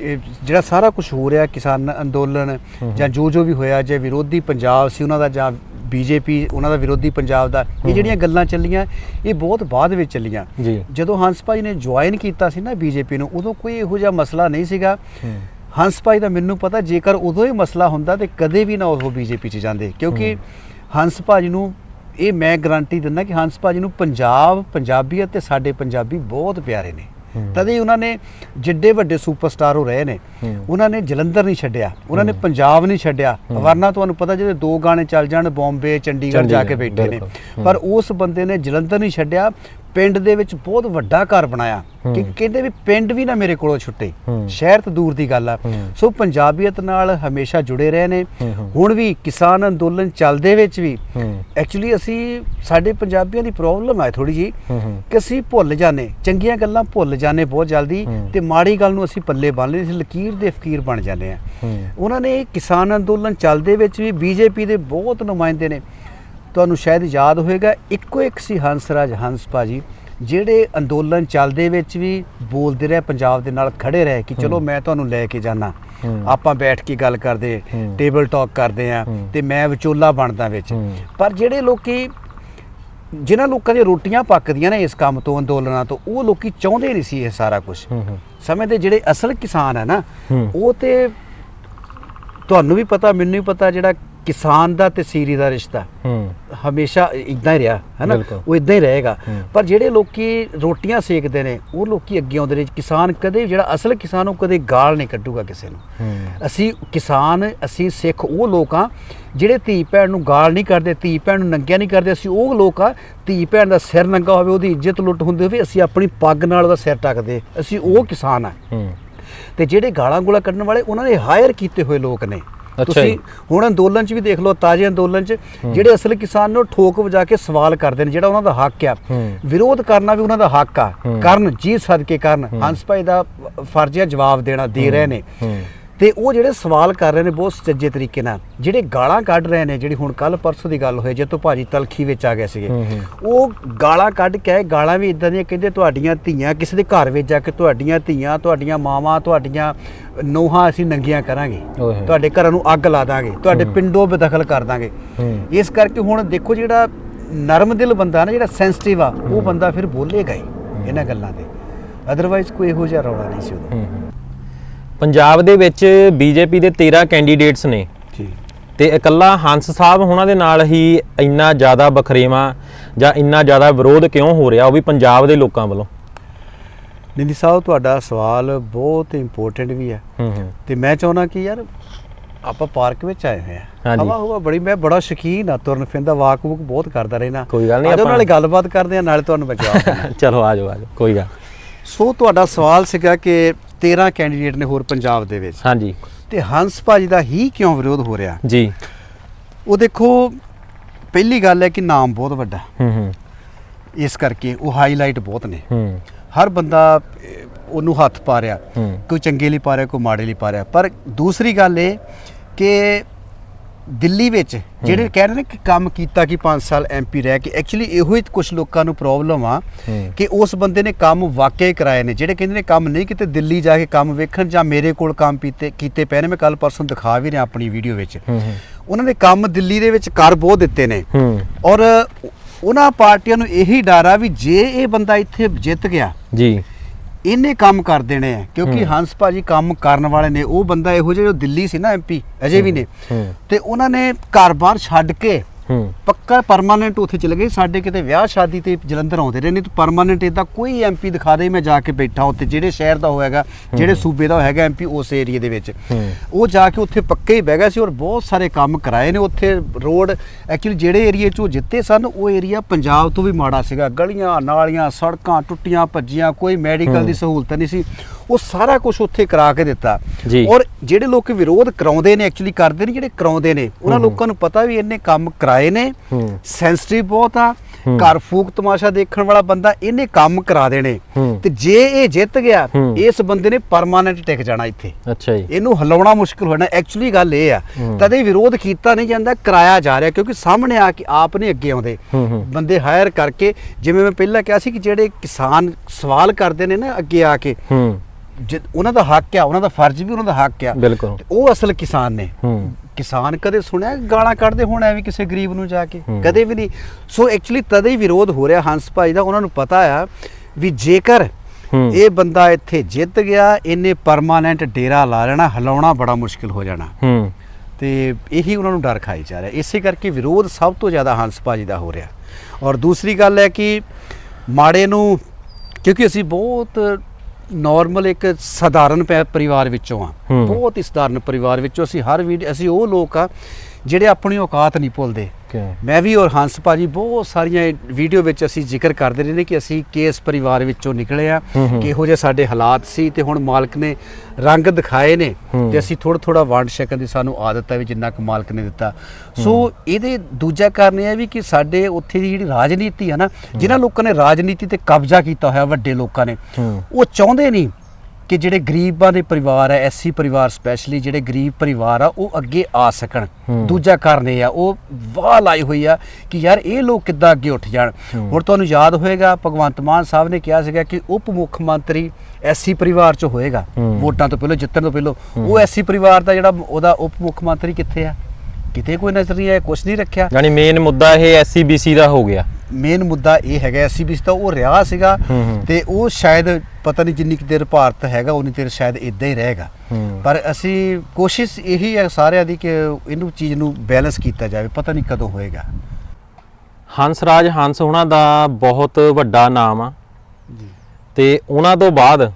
ਇਹ ਜਿਹੜਾ ਸਾਰਾ ਕੁਝ ਹੋ ਰਿਹਾ ਕਿਸਾਨ ਅੰਦੋਲਨ ਜਾਂ ਜੋ ਜੋ ਵੀ ਹੋਇਆ ਜੇ ਵਿਰੋਧੀ ਪੰਜਾਬ ਸੀ ਉਹਨਾਂ ਦਾ ਜਾਂ ਬੀਜੇਪੀ ਉਹਨਾਂ ਦਾ ਵਿਰੋਧੀ ਪੰਜਾਬ ਦਾ ਇਹ ਜਿਹੜੀਆਂ ਗੱਲਾਂ ਚੱਲੀਆਂ ਇਹ ਬਹੁਤ ਬਾਅਦ ਵਿੱਚ ਚੱਲੀਆਂ। ਜੀ। ਜਦੋਂ ਹੰਸ ਭਾਜੀ ਨੇ ਜੁਆਇਨ ਕੀਤਾ ਸੀ ਨਾ ਬੀਜੇਪੀ ਨੂੰ ਉਦੋਂ ਕੋਈ ਇਹੋ ਜਿਹਾ ਮਸਲਾ ਨਹੀਂ ਸੀਗਾ। ਹੰਸ ਭਾਈ ਦਾ ਮੈਨੂੰ ਪਤਾ ਜੇਕਰ ਉਦੋਂ ਹੀ ਮਸਲਾ ਹੁੰਦਾ ਤੇ ਕਦੇ ਵੀ ਨਾ ਉਹ ਬੀਜੇਪੀ 'ਚ ਜਾਂਦੇ ਕਿਉਂਕਿ ਹੰਸ ਭਾਜੀ ਨੂੰ ਇਹ ਮੈਂ ਗਾਰੰਟੀ ਦਿੰਦਾ ਕਿ ਹੰਸ ਭਾਜੀ ਨੂੰ ਪੰਜਾਬ ਪੰਜਾਬੀਅਤ ਤੇ ਸਾਡੇ ਪੰਜਾਬੀ ਬਹੁਤ ਪਿਆਰੇ ਨੇ। ਤਦੇ ਹੀ ਉਹਨਾਂ ਨੇ ਜਿੱਡੇ ਵੱਡੇ ਸੁਪਰਸਟਾਰ ਹੋ ਰਹੇ ਨੇ। ਉਹਨਾਂ ਨੇ ਜਲੰਧਰ ਨਹੀਂ ਛੱਡਿਆ ਉਹਨਾਂ ਨੇ ਪੰਜਾਬ ਨਹੀਂ ਛੱਡਿਆ ਵਰਨਾ ਤੁਹਾਨੂੰ ਪਤਾ ਜਿਹੜੇ ਦੋ ਗਾਣੇ ਚੱਲ ਜਾਣ ਬੰਬੇ ਚੰਡੀਗੜ੍ਹ ਜਾ ਕੇ ਬੈਠੇ ਨੇ। ਪਰ ਉਸ ਬੰਦੇ ਨੇ ਜਲੰਧਰ ਨਹੀਂ ਛੱਡਿਆ ਪਿੰਡ ਦੇ ਵਿੱਚ ਬਹੁਤ ਵੱਡਾ ਘਰ ਬਣਾਇਆ ਕਿ। ਕਹਿੰਦੇ ਵੀ ਪਿੰਡ ਵੀ ਨਾ ਮੇਰੇ ਕੋਲੋਂ ਛੁੱਟੇ। ਸ਼ਹਿਰ ਤੋਂ ਦੂਰ ਦੀ ਗੱਲ ਆ। ਸੋ ਪੰਜਾਬੀਅਤ ਨਾਲ ਹਮੇਸ਼ਾ ਜੁੜੇ ਰਹੇ ਨੇ। ਹੁਣ ਵੀ ਕਿਸਾਨ ਅੰਦੋਲਨ ਚੱਲਦੇ ਵਿੱਚ ਵੀ ਐਕਚੁਅਲੀ ਅਸੀਂ ਸਾਡੇ ਪੰਜਾਬੀਆਂ ਦੀ ਪ੍ਰੋਬਲਮ ਹੈ ਥੋੜੀ ਜੀ ਕਿ ਅਸੀਂ ਭੁੱਲ ਜਾਂਦੇ ਚੰਗੀਆਂ ਗੱਲਾਂ ਭੁੱਲ ਜਾਂਦੇ ਬਹੁਤ ਜਲਦੀ। ਤੇ ਮਾੜੀ ਗੱਲ ਨੂੰ ਅਸੀਂ ਪੱਲੇ ਬੰਨ ਲੈਂਦੇ ਅਸੀਂ ਲਕੀਰ ਦੇ ਫਕੀਰ ਬਣ ਜਾਂਦੇ ਆ ਉਹਨਾਂ ਨੇ ਕਿਸਾਨ ਅੰਦੋਲਨ ਚੱਲਦੇ ਵਿੱਚ ਵੀ ਬੀਜੇਪੀ ਦੇ ਬਹੁਤ ਨੁਮਾਇੰਦੇ ਨੇ ਤੁਹਾਨੂੰ ਸ਼ਾਇਦ ਯਾਦ ਹੋਵੇਗਾ ਇੱਕੋ ਇੱਕ ਸੀ ਹੰਸਰਾਜ ਹੰਸ ਭਾਜੀ ਜਿਹੜੇ ਅੰਦੋਲਨ ਚੱਲਦੇ ਵਿੱਚ ਵੀ ਬੋਲਦੇ ਰਹੇ ਪੰਜਾਬ ਦੇ ਨਾਲ ਖੜੇ ਰਹੇ ਕਿ ਚਲੋ ਮੈਂ ਤੁਹਾਨੂੰ ਲੈ ਕੇ ਜਾਣਾ। ਆਪਾਂ ਬੈਠ ਕੇ ਗੱਲ ਕਰਦੇ। ਟੇਬਲ ਟਾਕ ਕਰਦੇ ਆ। ਤੇ ਮੈਂ ਵਿਚੋਲਾ ਬਣਦਾ ਵਿੱਚ। ਪਰ ਜਿਹੜੇ ਲੋਕੀ ਜਿਨ੍ਹਾਂ ਲੋਕਾਂ ਦੀਆਂ ਰੋਟੀਆਂ ਪੱਕਦੀਆਂ ਨੇ ਇਸ ਕੰਮ ਤੋਂ ਅੰਦੋਲਨਾਂ ਤੋਂ ਉਹ ਲੋਕੀ ਚਾਹੁੰਦੇ ਨਹੀਂ ਸੀ ਇਹ ਸਾਰਾ ਕੁਝ ਸਮੇਂ ਦੇ ਜਿਹੜੇ ਅਸਲ ਕਿਸਾਨ ਹੈ ਨਾ। ਉਹ ਤੇ ਤੁਹਾਨੂੰ ਵੀ ਪਤਾ ਮੈਨੂੰ ਵੀ ਪਤਾ ਜਿਹੜਾ ਕਿਸਾਨ ਦਾ ਤੇ ਸੀਰੀ ਦਾ ਰਿਸ਼ਤਾ। ਹਮੇਸ਼ਾ ਇਦਾਂ ਹੀ ਰਿਹਾ ਹੈ ਨਾ। ਉਹ ਇਦਾਂ ਹੀ ਰਹੇਗਾ। ਪਰ ਜਿਹੜੇ ਲੋਕੀ ਰੋਟੀਆਂ ਸੇਕਦੇ ਨੇ ਉਹ ਲੋਕੀ ਅੱਗੇ ਆਉਂਦੇ ਨੇ। ਕਿਸਾਨ ਕਦੇ ਜਿਹੜਾ ਅਸਲ ਕਿਸਾਨ ਉਹ ਕਦੇ ਗਾਲ ਨਹੀਂ ਕੱਢੂਗਾ ਕਿਸੇ ਨੂੰ। ਅਸੀਂ ਕਿਸਾਨ ਅਸੀਂ ਸਿੱਖ ਉਹ ਲੋਕ ਆ ਜਿਹੜੇ ਧੀ ਭੈਣ ਨੂੰ ਗਾਲ ਨਹੀਂ ਕਰਦੇ ਧੀ ਭੈਣ ਨੂੰ ਨੰਗਿਆ ਨਹੀਂ ਕਰਦੇ ਅਸੀਂ ਉਹ ਲੋਕ ਆ ਧੀ ਭੈਣ ਦਾ ਸਿਰ ਨੰਗਾ ਹੋਵੇ ਉਹਦੀ ਇੱਜ਼ਤ ਲੁੱਟ ਹੁੰਦੀ ਹੋਵੇ ਅਸੀਂ ਆਪਣੀ ਪੱਗ ਨਾਲ ਉਹਦਾ ਸਿਰ ਟੱਕਦੇ ਅਸੀਂ ਉਹ ਕਿਸਾਨ ਆ। ਤੇ ਜਿਹੜੇ ਗਾਲਾਂ ਗੋਲਾ ਕੱਢਣ ਵਾਲੇ ਉਹਨਾਂ ਨੇ ਹਾਇਰ ਕੀਤੇ ਹੋਏ ਲੋਕ ਨੇ। ਤੁਸੀਂ। ਹੁਣ ਅੰਦੋਲਨ 'ਚ ਵੀ ਦੇਖ ਲਓ ਤਾਜ਼ੇ ਅੰਦੋਲਨ 'ਚ ਜਿਹੜੇ ਅਸਲ ਕਿਸਾਨ ਨੂੰ ਠੋਕ ਵਜਾ ਕੇ ਸਵਾਲ ਕਰਦੇ ਨੇ ਜਿਹੜਾ ਉਹਨਾਂ ਦਾ ਹੱਕ ਆ। ਵਿਰੋਧ ਕਰਨਾ ਵੀ ਉਹਨਾਂ ਦਾ ਹੱਕ ਆ। ਕਰਨ ਜੀ ਸਦਕੇ ਕਰਨ। ਹੰਸ ਭਾਈ ਦਾ ਫਰਜ਼ ਹੈ ਜਵਾਬ ਦੇਣਾ ਦੇ ਰਹੇ ਨੇ। ਤੇ ਉਹ ਜਿਹੜੇ ਸਵਾਲ ਕਰ ਰਹੇ ਨੇ ਬਹੁਤ ਸੁਚੱਜੇ ਤਰੀਕੇ ਨਾਲ ਜਿਹੜੇ ਗਾਲਾਂ ਕੱਢ ਰਹੇ ਨੇ ਜਿਹੜੀ ਹੁਣ ਕੱਲ ਪਰਸੋਂ ਦੀ ਗੱਲ ਹੋਈ ਜਦੋਂ ਭਾਜੀ ਤਲਖੀ ਵਿੱਚ ਆ ਗਏ ਸੀਗੇ। ਉਹ ਗਾਲਾਂ ਕੱਢ ਕੇ ਗਾਲਾਂ ਵੀ ਇਦਾਂ ਦੀਆਂ ਕਹਿੰਦੇ ਤੁਹਾਡੀਆਂ ਧੀਆਂ ਕਿਸੇ ਦੇ ਘਰ ਵਿੱਚ ਜਾ ਕੇ ਤੁਹਾਡੀਆਂ ਧੀਆਂ ਤੁਹਾਡੀਆਂ ਮਾਵਾਂ ਤੁਹਾਡੀਆਂ ਨੋਹਾਂ ਅਸੀਂ ਨੰਗੀਆਂ ਕਰਾਂਗੇ। ਤੁਹਾਡੇ ਘਰਾਂ ਨੂੰ ਅੱਗ ਲਾ ਦਾਂਗੇ ਤੁਹਾਡੇ ਪਿੰਡੋਂ ਬੇਦਖਲ ਕਰ ਦਾਂਗੇ। ਇਸ ਕਰਕੇ ਹੁਣ ਦੇਖੋ ਜਿਹੜਾ ਨਰਮ ਦਿਲ ਬੰਦਾ ਨਾ ਜਿਹੜਾ ਸੈਂਸਿਟਿਵ ਆ ਉਹ ਬੰਦਾ ਫਿਰ ਬੋਲੇਗਾ ਹੀ। ਇਹਨਾਂ ਗੱਲਾਂ ਤੇ। ਅਦਰਵਾਈਜ਼ ਕੋਈ ਇਹੋ ਜਿਹਾ ਰੌਲਾ ਨਹੀਂ ਸੀ ਉਦੋਂ। ਹੂੰ। ਪੰਜਾਬ ਦੇ ਵਿੱਚ ਬੀਜੇਪੀ ਦੇ 13 ਕੈਂਡੀਡੇਟਸ ਨੇ। ਜੀ ਤੇ ਇਕੱਲਾ ਹੰਸ ਸਾਹਿਬ ਉਹਨਾਂ ਦੇ ਨਾਲ ਹੀ ਇੰਨਾ ਜ਼ਿਆਦਾ ਬਖਰੇਵਾ ਜਾਂ ਇੰਨਾ ਜ਼ਿਆਦਾ ਵਿਰੋਧ ਕਿਉਂ ਹੋ ਰਿਹਾ ਉਹ ਵੀ ਪੰਜਾਬ ਦੇ ਲੋਕਾਂ ਵੱਲੋਂ। ਨਿੰਦੀ ਸਾਹਿਬ ਤੁਹਾਡਾ ਸਵਾਲ ਬਹੁਤ ਇੰਪੋਰਟੈਂਟ ਵੀ ਹੈ। ਤੇ ਮੈਂ ਚਾਹੁੰਦਾ ਕਿ ਯਾਰ ਆਪਾਂ ਪਾਰਕ ਵਿੱਚ ਆਏ ਹੋਏ ਆ। ਹਵਾ ਹਵਾ ਬੜੀ ਮੈਂ ਬੜਾ ਸ਼ੌਕੀਨ ਆ ਤੁਰਨ ਫਿਰਦਾ ਵਾਕ ਵੂਕ ਬਹੁਤ ਕਰਦਾ ਰਹਿਣਾ ਕੋਈ ਗੱਲ ਨਹੀਂ, ਆਪਾਂ- ਨਾਲੇ ਗੱਲਬਾਤ ਕਰਦੇ ਆ ਨਾਲੇ ਤੁਹਾਨੂੰ ਦਿੰਦਾ। ਚਲੋ ਆ ਜਾਓ ਆ ਜਾਓ ਕੋਈ ਗੱਲ ਸੋ ਤੁਹਾਡਾ ਸਵਾਲ ਸੀਗਾ ਕਿ 13 ਕੈਂਡੀਡੇਟ ਨੇ ਹੋਰ ਪੰਜਾਬ ਦੇ ਵਿੱਚ। ਹਾਂਜੀ। ਤੇ ਹੰਸ ਭਾਜੀ ਦਾ ਹੀ ਕਿਉਂ ਵਿਰੋਧ ਹੋ ਰਿਹਾ? ਜੀ। ਉਹ ਦੇਖੋ ਪਹਿਲੀ ਗੱਲ ਹੈ ਕਿ ਨਾਮ ਬਹੁਤ ਵੱਡਾ। ਹੂੰ ਹੂੰ। ਇਸ ਕਰਕੇ ਉਹ ਹਾਈਲਾਈਟ ਬਹੁਤ ਨੇ। ਹੂੰ। ਹਰ ਬੰਦਾ ਉਹਨੂੰ ਹੱਥ ਪਾ ਰਿਹਾ। ਕੋਈ ਚੰਗੇ ਲਈ ਪਾ ਰਿਹਾ ਕੋਈ ਮਾੜੇ ਲਈ ਪਾ ਰਿਹਾ। ਪਰ ਦੂਸਰੀ ਗੱਲ ਇਹ ਕਿ ਦਿੱਲੀ ਵਿੱਚ ਜਿਹੜੇ ਕਹਿੰਦੇ ਨੇ ਕਿ ਕੰਮ ਕੀਤਾ ਕਿ 5 ਸਾਲ ਐਮਪੀ ਰਹਿ ਕੇ ਐਕਚੁਅਲੀ ਇਹੋ ਹੀ ਕੁਝ ਲੋਕਾਂ ਨੂੰ ਪ੍ਰੋਬਲਮ ਆ। ਕਿ ਉਸ ਬੰਦੇ ਨੇ ਕੰਮ ਵਾਕਿਆ ਕਰਾਏ ਨੇ ਜਿਹੜੇ ਕਹਿੰਦੇ ਨੇ ਕੰਮ ਨਹੀਂ ਕੀਤੇ ਦਿੱਲੀ ਜਾ ਕੇ ਕੰਮ ਵੇਖਣ ਜਾਂ ਮੇਰੇ ਕੋਲ ਕੰਮ ਕੀਤੇ ਕੀਤੇ ਪਏ ਨੇ ਮੈਂ ਕੱਲ ਪਰਸੋਂ ਦਿਖਾ ਵੀ ਰਿਹਾ ਆਪਣੀ ਵੀਡੀਓ ਵਿੱਚ। ਉਹਨਾਂ ਨੇ ਕੰਮ ਦਿੱਲੀ ਦੇ ਵਿੱਚ ਕਰ ਬਹੁਤ ਦਿੱਤੇ ਨੇ। ਔਰ ਉਹਨਾਂ ਪਾਰਟੀਆਂ ਨੂੰ ਇਹੀ ਡਰ ਆ ਵੀ ਜੇ ਇਹ ਬੰਦਾ ਇੱਥੇ ਜਿੱਤ ਗਿਆ ਜੀ। ਇਹਨੇ ਕੰਮ ਕਰ ਦੇਣੇ ਆ ਕਿਉਂਕਿ ਹੰਸ ਭਾਜੀ ਕੰਮ ਕਰਨ ਵਾਲੇ ਨੇ ਉਹ ਬੰਦਾ ਇਹੋ ਜਿਹਾ ਜੋ ਦਿੱਲੀ ਸੀ ਨਾ ਐਮਪੀ ਅਜੇ ਵੀ ਨੇ ਤੇ ਉਹਨਾਂ ਨੇ ਘਰ-ਬਾਰ ਛੱਡ ਕੇ ਪੱਕਾ ਪਰਮਾਨੈਂਟ ਉੱਥੇ ਚਲੇ ਗਏ। ਸਾਡੇ ਕਿਤੇ ਵਿਆਹ ਸ਼ਾਦੀ ਤੇ ਜਲੰਧਰ ਆਉਂਦੇ ਰਹੇ ਨਹੀਂ ਤਾਂ ਪਰਮਾਨੈਂਟ ਇਦਾਂ ਕੋਈ ਐਮਪੀ ਦਿਖਾ ਦੇ ਮੈਂ ਜਾ ਕੇ ਬੈਠਾ ਉੱਥੇ। ਜਿਹੜੇ ਸ਼ਹਿਰ ਦਾ ਹੋਏਗਾ ਜਿਹੜੇ ਸੂਬੇ ਦਾ ਹੋਏਗਾ ਐਮਪੀ ਉਸ ਏਰੀਆ ਦੇ ਵਿੱਚ। ਉਹ ਜਾ ਕੇ ਉੱਥੇ ਪੱਕੇ ਹੀ ਬਹਿ ਗਿਆ ਸੀ ਔਰ ਬਹੁਤ ਸਾਰੇ ਕੰਮ ਕਰਾਏ ਨੇ। ਉੱਥੇ ਰੋਡ ਐਕਚੁਅਲੀ ਜਿਹੜੇ ਏਰੀਏ 'ਚ ਉਹ ਜਿੱਤੇ ਸਨ ਉਹ ਏਰੀਆ ਪੰਜਾਬ ਤੋਂ ਵੀ ਮਾੜਾ ਸੀਗਾ। ਗਲੀਆਂ ਨਾਲੀਆਂ ਸੜਕਾਂ ਟੁੱਟੀਆਂ ਭੱਜੀਆਂ ਕੋਈ ਮੈਡੀਕਲ ਦੀ ਸਹੂਲਤ ਨਹੀਂ ਸੀ। ਉਹ ਸਾਰਾ ਕੁਝ ਉੱਥੇ ਕਰਾ ਕੇ ਦਿੱਤਾ। ਔਰ ਜਿਹੜੇ ਲੋਕ ਵਿਰੋਧ ਕਰਾਉਂਦੇ ਨੇ ਐਕਚੁਅਲੀ ਕਰਦੇ ਨੇ ਜਿਹੜੇ ਕਰਾਉਂਦੇ ਨੇ ਉਹਨਾਂ ਲੋਕਾਂ ਨੂੰ ਪਤਾ ਵੀ ਇਹਨੇ ਕੰਮ ਕਰਾਏ ਨੇ। ਸੈਂਸਿਟਿਵ ਬਹੁਤ ਆ। ਘਰ ਫੂਕ ਤਮਾਸ਼ਾ ਦੇਖਣ ਵਾਲਾ ਬੰਦਾ ਇਹਨੇ ਕੰਮ ਕਰਾ ਦੇਣੇ। ਤੇ ਜੇ ਇਹ ਜਿੱਤ ਗਿਆ। ਇਸ ਬੰਦੇ ਨੇ ਪਰਮਾਨੈਂਟ ਟਿਕ ਜਾਣਾ ਇੱਥੇ ਅੱਛਾ ਜੀ ਇਹਨੂੰ ਹਿਲਾਉਣਾ ਮੁਸ਼ਕਲ ਹੋਣਾ ਐਕਚੁਅਲੀ ਗੱਲ ਇਹ ਆ। ਤਦੇ ਵਿਰੋਧ ਕੀਤਾ ਨਹੀਂ ਜਾਂਦਾ ਕਰਾਇਆ ਜਾ ਰਿਹਾ ਕਿਉਂਕਿ ਸਾਹਮਣੇ ਆ ਕੇ ਆਪ ਨਹੀਂ ਅੱਗੇ ਆਉਂਦੇ ਬੰਦੇ ਹਾਇਰ ਕਰਕੇ ਜਿਵੇਂ ਮੈਂ ਪਹਿਲਾਂ ਕਿਹਾ ਸੀ ਕਿ ਜਿਹੜੇ ਕਿਸਾਨ ਸਵਾਲ ਕਰਦੇ ਨੇ ਨਾ ਅੱਗੇ ਆ ਕੇ ਹੂੰ ਜੇ- ਉਹਨਾਂ ਦਾ ਹੱਕ ਆ ਉਹਨਾਂ ਦਾ ਫਰਜ਼ ਵੀ ਉਹਨਾਂ ਦਾ ਹੱਕ ਆ। ਬਿਲਕੁਲ। ਤੇ ਉਹ ਅਸਲ ਕਿਸਾਨ ਨੇ। ਹੂੰ। ਕਿਸਾਨ ਕਦੇ ਸੁਣਿਆ ਗਾਲਾਂ ਕੱਢਦੇ ਹੋਣ ਐਵੇਂ ਕਿਸੇ ਗਰੀਬ ਨੂੰ ਜਾ ਕੇ। ਕਦੇ ਵੀ ਨਹੀਂ। ਸੋ ਐਕਚੁਅਲੀ ਤਦੇ ਹੀ ਵਿਰੋਧ ਹੋ ਰਿਹਾ ਹੰਸ ਭਾਈ ਦਾ। ਉਹਨਾਂ ਨੂੰ ਪਤਾ ਆ ਵੀ ਜੇਕਰ ਇਹ ਬੰਦਾ ਇੱਥੇ ਜਿੱਤ ਗਿਆ ਇਹਨੇ ਪਰਮਾਨੈਂਟ ਡੇਰਾ ਲਾ ਲੈਣਾ ਹਿਲਾਉਣਾ ਬੜਾ ਮੁਸ਼ਕਿਲ ਹੋ ਜਾਣਾ। ਹੂੰ। ਤੇ ਇਹੀ ਉਹਨਾਂ ਨੂੰ ਡਰ ਖਾਈ ਜਾ ਰਿਹਾ। ਇਸੇ ਕਰਕੇ ਵਿਰੋਧ ਸਭ ਤੋਂ ਜ਼ਿਆਦਾ ਹੰਸ ਭਾਜੀ ਦਾ ਹੋ ਰਿਹਾ। ਔਰ ਦੂਸਰੀ ਗੱਲ ਹੈ ਕਿ ਮਾੜੇ ਨੂੰ ਕਿਉਂਕਿ ਅਸੀਂ ਬਹੁਤ ਨਾਰਮਲ ਇੱਕ ਸਧਾਰਨ ਪਰਿਵਾਰ ਵਿੱਚੋਂ ਆ। ਬਹੁਤ ਹੀ ਸਧਾਰਨ ਪਰਿਵਾਰ ਵਿੱਚੋਂ ਅਸੀਂ ਹਰ ਵੀਡੀਓ ਅਸੀਂ ਉਹ ਲੋਕ ਆ ਜਿਹੜੇ ਆਪਣੀ ਔਕਾਤ ਨਹੀਂ ਭੁੱਲਦੇ। ਮੈਂ ਵੀ ਔਰ ਹੰਸ ਭਾਜੀ ਬਹੁਤ ਸਾਰੀਆਂ ਵੀਡੀਓ ਵਿੱਚ ਅਸੀਂ ਜ਼ਿਕਰ ਕਰਦੇ ਰਹੇ ਨੇ ਕਿ ਅਸੀਂ ਕੇਸ ਪਰਿਵਾਰ ਵਿੱਚੋਂ ਨਿਕਲੇ ਆ। ਕਿਹੋ ਜਿਹੇ ਸਾਡੇ ਹਾਲਾਤ ਸੀ ਤੇ ਹੁਣ ਮਾਲਕ ਨੇ ਰੰਗ ਦਿਖਾਏ ਨੇ। ਤੇ ਅਸੀਂ ਥੋੜਾ ਥੋੜਾ ਵੰਡ ਛਕਣ ਦੀ ਸਾਨੂੰ ਆਦਤ ਹੈ ਵੀ ਜਿੰਨਾ ਕੁ ਮਾਲਕ ਨੇ ਦਿੱਤਾ। ਸੋ ਇਹਦੇ ਦੂਜਾ ਕਾਰਨ ਇਹ ਹੈ ਵੀ ਕਿ ਸਾਡੇ ਉੱਥੇ ਦੀ ਜਿਹੜੀ ਰਾਜਨੀਤੀ ਹੈ ਨਾ ਜਿਨ੍ਹਾਂ ਲੋਕਾਂ ਨੇ ਰਾਜਨੀਤੀ ਤੇ ਕਬਜ਼ਾ ਕੀਤਾ ਹੋਇਆ ਵੱਡੇ ਲੋਕਾਂ ਨੇ ਉਹ ਚਾਹੁੰਦੇ ਨਹੀਂ ਕਿ ਜਿਹੜੇ ਗਰੀਬਾਂ ਦੇ ਪਰਿਵਾਰ ਹੈ ਐਸਸੀ ਪਰਿਵਾਰ ਸਪੈਸ਼ਲੀ ਜਿਹੜੇ ਗਰੀਬ ਪਰਿਵਾਰ ਆ ਉਹ ਅੱਗੇ ਆ ਸਕਣ। ਦੂਜਾ ਕਾਰਨ ਇਹ ਆ ਉਹ ਵਾਹ ਲਾਈ ਹੋਈ ਆ ਕਿ ਯਾਰ ਇਹ ਲੋਕ ਕਿੱਦਾਂ ਅੱਗੇ ਉੱਠ ਜਾਣ। ਹੁਣ ਤੁਹਾਨੂੰ ਯਾਦ ਹੋਏਗਾ ਭਗਵੰਤ ਮਾਨ ਸਾਹਿਬ ਨੇ ਕਿਹਾ ਸੀਗਾ ਕਿ ਉਪ ਮੁੱਖ ਮੰਤਰੀ ਐਸਸੀ ਪਰਿਵਾਰ ਚ ਹੋਏਗਾ। ਵੋਟਾਂ ਤੋਂ ਪਹਿਲਾਂ ਜਿੱਤਣ ਤੋਂ ਪਹਿਲਾਂ ਉਹ ਐਸਸੀ ਪਰਿਵਾਰ ਦਾ ਜਿਹੜਾ ਉਹਦਾ ਉਪ ਮੁੱਖ ਮੰਤਰੀ ਕਿੱਥੇ ਆ ਕਿਤੇ ਕੋਈ ਨਜ਼ਰ ਨਹੀਂ ਆਇਆ ਕੁਝ ਨਹੀਂ ਰੱਖਿਆ ਯਾਨੀ ਮੇਨ ਮੁੱਦਾ ਇਹ ਐਸਸੀਬੀਸੀ ਦਾ ਹੋ ਗਿਆ ਮੇਨ ਮੁੱਦਾ ਇਹ ਹੈਗਾ ਐਸਸੀਬੀ ਤਾਂ ਉਹ ਰਿਹਾ ਸੀਗਾ। ਤੇ ਉਹ ਸ਼ਾਇਦ ਪਤਾ ਨਹੀਂ ਜਿੰਨੀ ਕੁ ਦੇਰ ਭਾਰਤ ਹੈਗਾ ਉਨੀ ਦੇਰ ਸ਼ਾਇਦ ਇਦਾਂ ਹੀ ਰਹੇਗਾ। ਪਰ ਅਸੀਂ ਕੋਸ਼ਿਸ਼ ਇਹੀ ਹੈ ਸਾਰਿਆਂ ਦੀ ਕਿ ਇਹਨੂੰ ਚੀਜ਼ ਨੂੰ ਬੈਲੈਂਸ ਕੀਤਾ ਜਾਵੇ ਪਤਾ ਨਹੀਂ ਕਦੋਂ ਹੋਏਗਾ। ਹੰਸਰਾਜ ਹੰਸ ਉਹਨਾਂ ਦਾ ਬਹੁਤ ਵੱਡਾ ਨਾਮ ਆ। ਜੀ। ਤੇ ਉਹਨਾਂ ਤੋਂ ਬਾਅਦ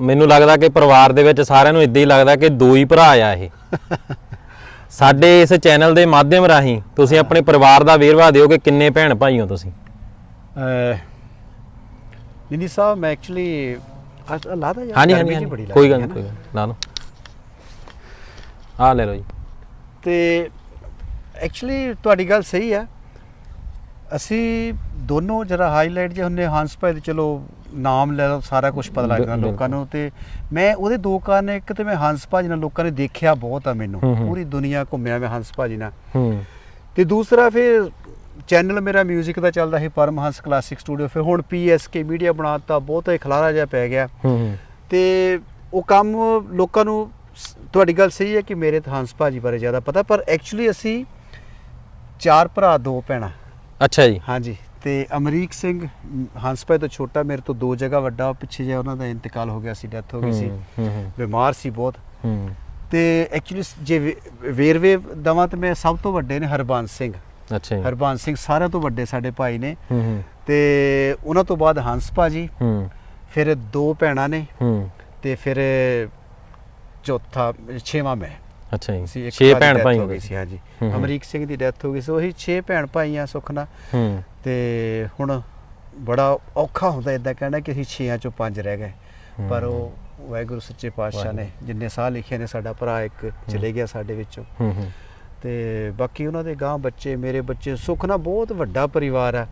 ਮੈਨੂੰ ਲੱਗਦਾ ਕਿ ਪਰਿਵਾਰ ਦੇ ਵਿੱਚ ਸਾਰਿਆਂ ਨੂੰ ਇਦਾਂ ਹੀ ਲੱਗਦਾ ਕਿ ਦੋ ਹੀ ਭਰਾ ਆ ਇਹ। ਸਾਡੇ ਇਸ ਚੈਨਲ ਦੇ ਮਾਧਿਅਮ ਰਾਹੀਂ ਤੁਸੀਂ ਆਪਣੇ ਪਰਿਵਾਰ ਦਾ ਵੇਰਵਾ ਦਿਓ ਕਿ ਕਿੰਨੇ ਭੈਣ ਭਾਈ ਹੋ ਤੁਸੀਂ। ਨਿੰਦੀ ਸਾਹਿਬ ਮੈਂ ਐਕਚੁਅਲੀ ਲਾਦਾ ਯਾਰ ਹਾਂਜੀ ਗਰਮੀ ਹਾਂਜੀ। ਜਿਹੀ ਬੜੀ ਹਾਂਜੀ ਕੋਈ ਗੱਲ ਲੱਗਦੀ ਨਹੀਂ ਕੋਈ ਨਾ। ਗੱਲ ਲਾ ਲਓ। ਆ ਲੈ ਲਓ ਜੀ। ਤੇ ਐਕਚੁਅਲੀ ਤੁਹਾਡੀ ਗੱਲ ਸਹੀ ਹੈ। ਅਸੀਂ ਦੋਨੋਂ ਜਰਾ ਹਾਈਲਾਈਟ ਜੇ ਹੁੰਨੇ ਹੰਸ ਭਾਈ ਦੇ ਚਲੋ ਨਾਮ ਲੈ ਲਓ ਸਾਰਾ ਕੁਝ ਪਤਾ ਲੱਗ ਜਾਂਦਾ ਬਿਲਕੁਲ। ਲੋਕਾਂ ਨੂੰ। ਤੇ ਮੈਂ ਉਹਦੇ ਦੋ ਕਾਰਨ ਇੱਕ ਤੇ ਮੈਂ ਹੰਸ ਭਾਜੀ ਨਾਲ ਲੋਕਾਂ ਨੇ ਦੇਖਿਆ ਬਹੁਤ ਆ ਮੈਨੂੰ। ਹੂੰ ਹੂੰ। ਪੂਰੀ ਦੁਨੀਆ ਘੁੰਮਿਆ ਮੈਂ ਹੰਸ ਭਾਜੀ ਨਾਲ। ਹੂੰ। ਤੇ ਦੂਸਰਾ ਫਿਰ ਚੈਨਲ ਮੇਰਾ 뮤직 ਦਾ ਚੱਲਦਾ ਸੀ ਪਰਮਹੰਸ ਕਲਾਸਿਕ ਸਟੂਡੀਓ ਫਿਰ ਹੁਣ ਪੀਐਸਕੇ ਮੀਡੀਆ ਬਣਾਤਾ ਬਹੁਤ ਹੀ ਖਲਾਰਾ ਜਿਹਾ ਪੈ ਗਿਆ। ਤੇ ਉਹ ਕੰਮ ਲੋਕਾਂ ਨੂੰ ਤੁਹਾਡੀ ਗੱਲ ਸਹੀ ਹੈ ਕਿ ਮੇਰੇ ਤਾਂ ਹੰਸ ਭਾਜੀ ਬਾਰੇ ਜ਼ਿਆਦਾ ਪਤਾ ਪਰ ਐਕਚੁਅਲੀ ਅਸੀਂ ਚਾਰ ਭਰਾ ਦੋ ਭੈਣਾਂ। ਅੱਛਾ ਜੀ। ਹਾਂਜੀ ਤੇ ਅਮਰੀਕ ਸਿੰਘ ਹੰਸ ਭਾਈ ਤੋਂ ਛੋਟਾ ਮੇਰੇ ਤੋਂ ਦੋ ਜਗ੍ਹਾ ਵੱਡਾ ਪਿੱਛੇ ਜਿਹਾ ਉਹਨਾਂ ਦਾ ਇੰਤਕਾਲ ਹੋ ਗਿਆ ਸੀ ਡੈਥ ਹੋ ਗਈ ਸੀ। ਬਿਮਾਰ ਸੀ ਬਹੁਤ। ਤੇ ਐਕਚੁਅਲੀ ਜੇ ਵੇਰਵੇ ਦਵਾਂ ਤੇ ਮੈਂ ਸਭ ਤੋਂ ਵੱਡੇ ਨੇ ਹਰਬੰਸ ਸਿੰਘ। ਅੱਛਾ ਜੀ। ਸਿੰਘ ਸਾਰਿਆਂ ਤੋਂ ਵੱਡੇ ਸਾਡੇ ਭਾਈ ਨੇ। ਹੂੰ ਤੇ ਉਹਨਾਂ ਤੋਂ ਬਾਅਦ ਹੰਸ ਭਾਜੀ। ਹੂੰ। ਫਿਰ ਦੋ ਭੈਣਾਂ ਨੇ। ਹੂੰ। ਤੇ ਫਿਰ ਚੌਥਾ ਛੇਵਾਂ ਮੈਂ। ਅੱਛਾ ਜੀ। ਸੀ ਇੱਕ ਛੇ ਭਰਾ ਦੀ ਭੈਣ death ਭਾਈ ਹੋ ਗਏ ਸੀ ਹਾਂਜੀ। ਅਮਰੀਕ ਸਿੰਘ ਦੀ ਡੈਥ ਹੋ ਗਈ ਸੀ। ਉਹੀ 6 ਭੈਣ ਭਾਈ ਆ ਸੁਖਨਾ ਹੂੰ। ਤੇ ਹੁਣ ਬੜਾ ਔਖਾ ਹੁੰਦਾ ਇਦਾਂ ਕਹਿਣਾ ਕਿ ਅਸੀਂ 6ਾਂ ਚੋਂ 5 ਰਹਿ ਗਏ। ਪਰ ਉਹ ਵਾਹਿਗੁਰੂ ਸੱਚੇ ਪਾਤਸ਼ਾਹ ਨੇ ਜਿੰਨੇ ਸਾਹ ਲਿਖੇ ਨੇ ਸਾਡਾ ਭਰਾ ਇੱਕ ਚਲੇ ਗਿਆ ਸਾਡੇ ਵਿੱਚੋਂ। ਹੂੰ ਹੂੰ। ਤੇ ਬਾਕੀ ਉਹਨਾਂ ਦੇ ਗਾਂ ਬੱਚੇ ਮੇਰੇ ਬੱਚੇ ਸੁਖਨਾ ਬਹੁਤ ਵੱਡਾ ਪਰਿਵਾਰ ਆ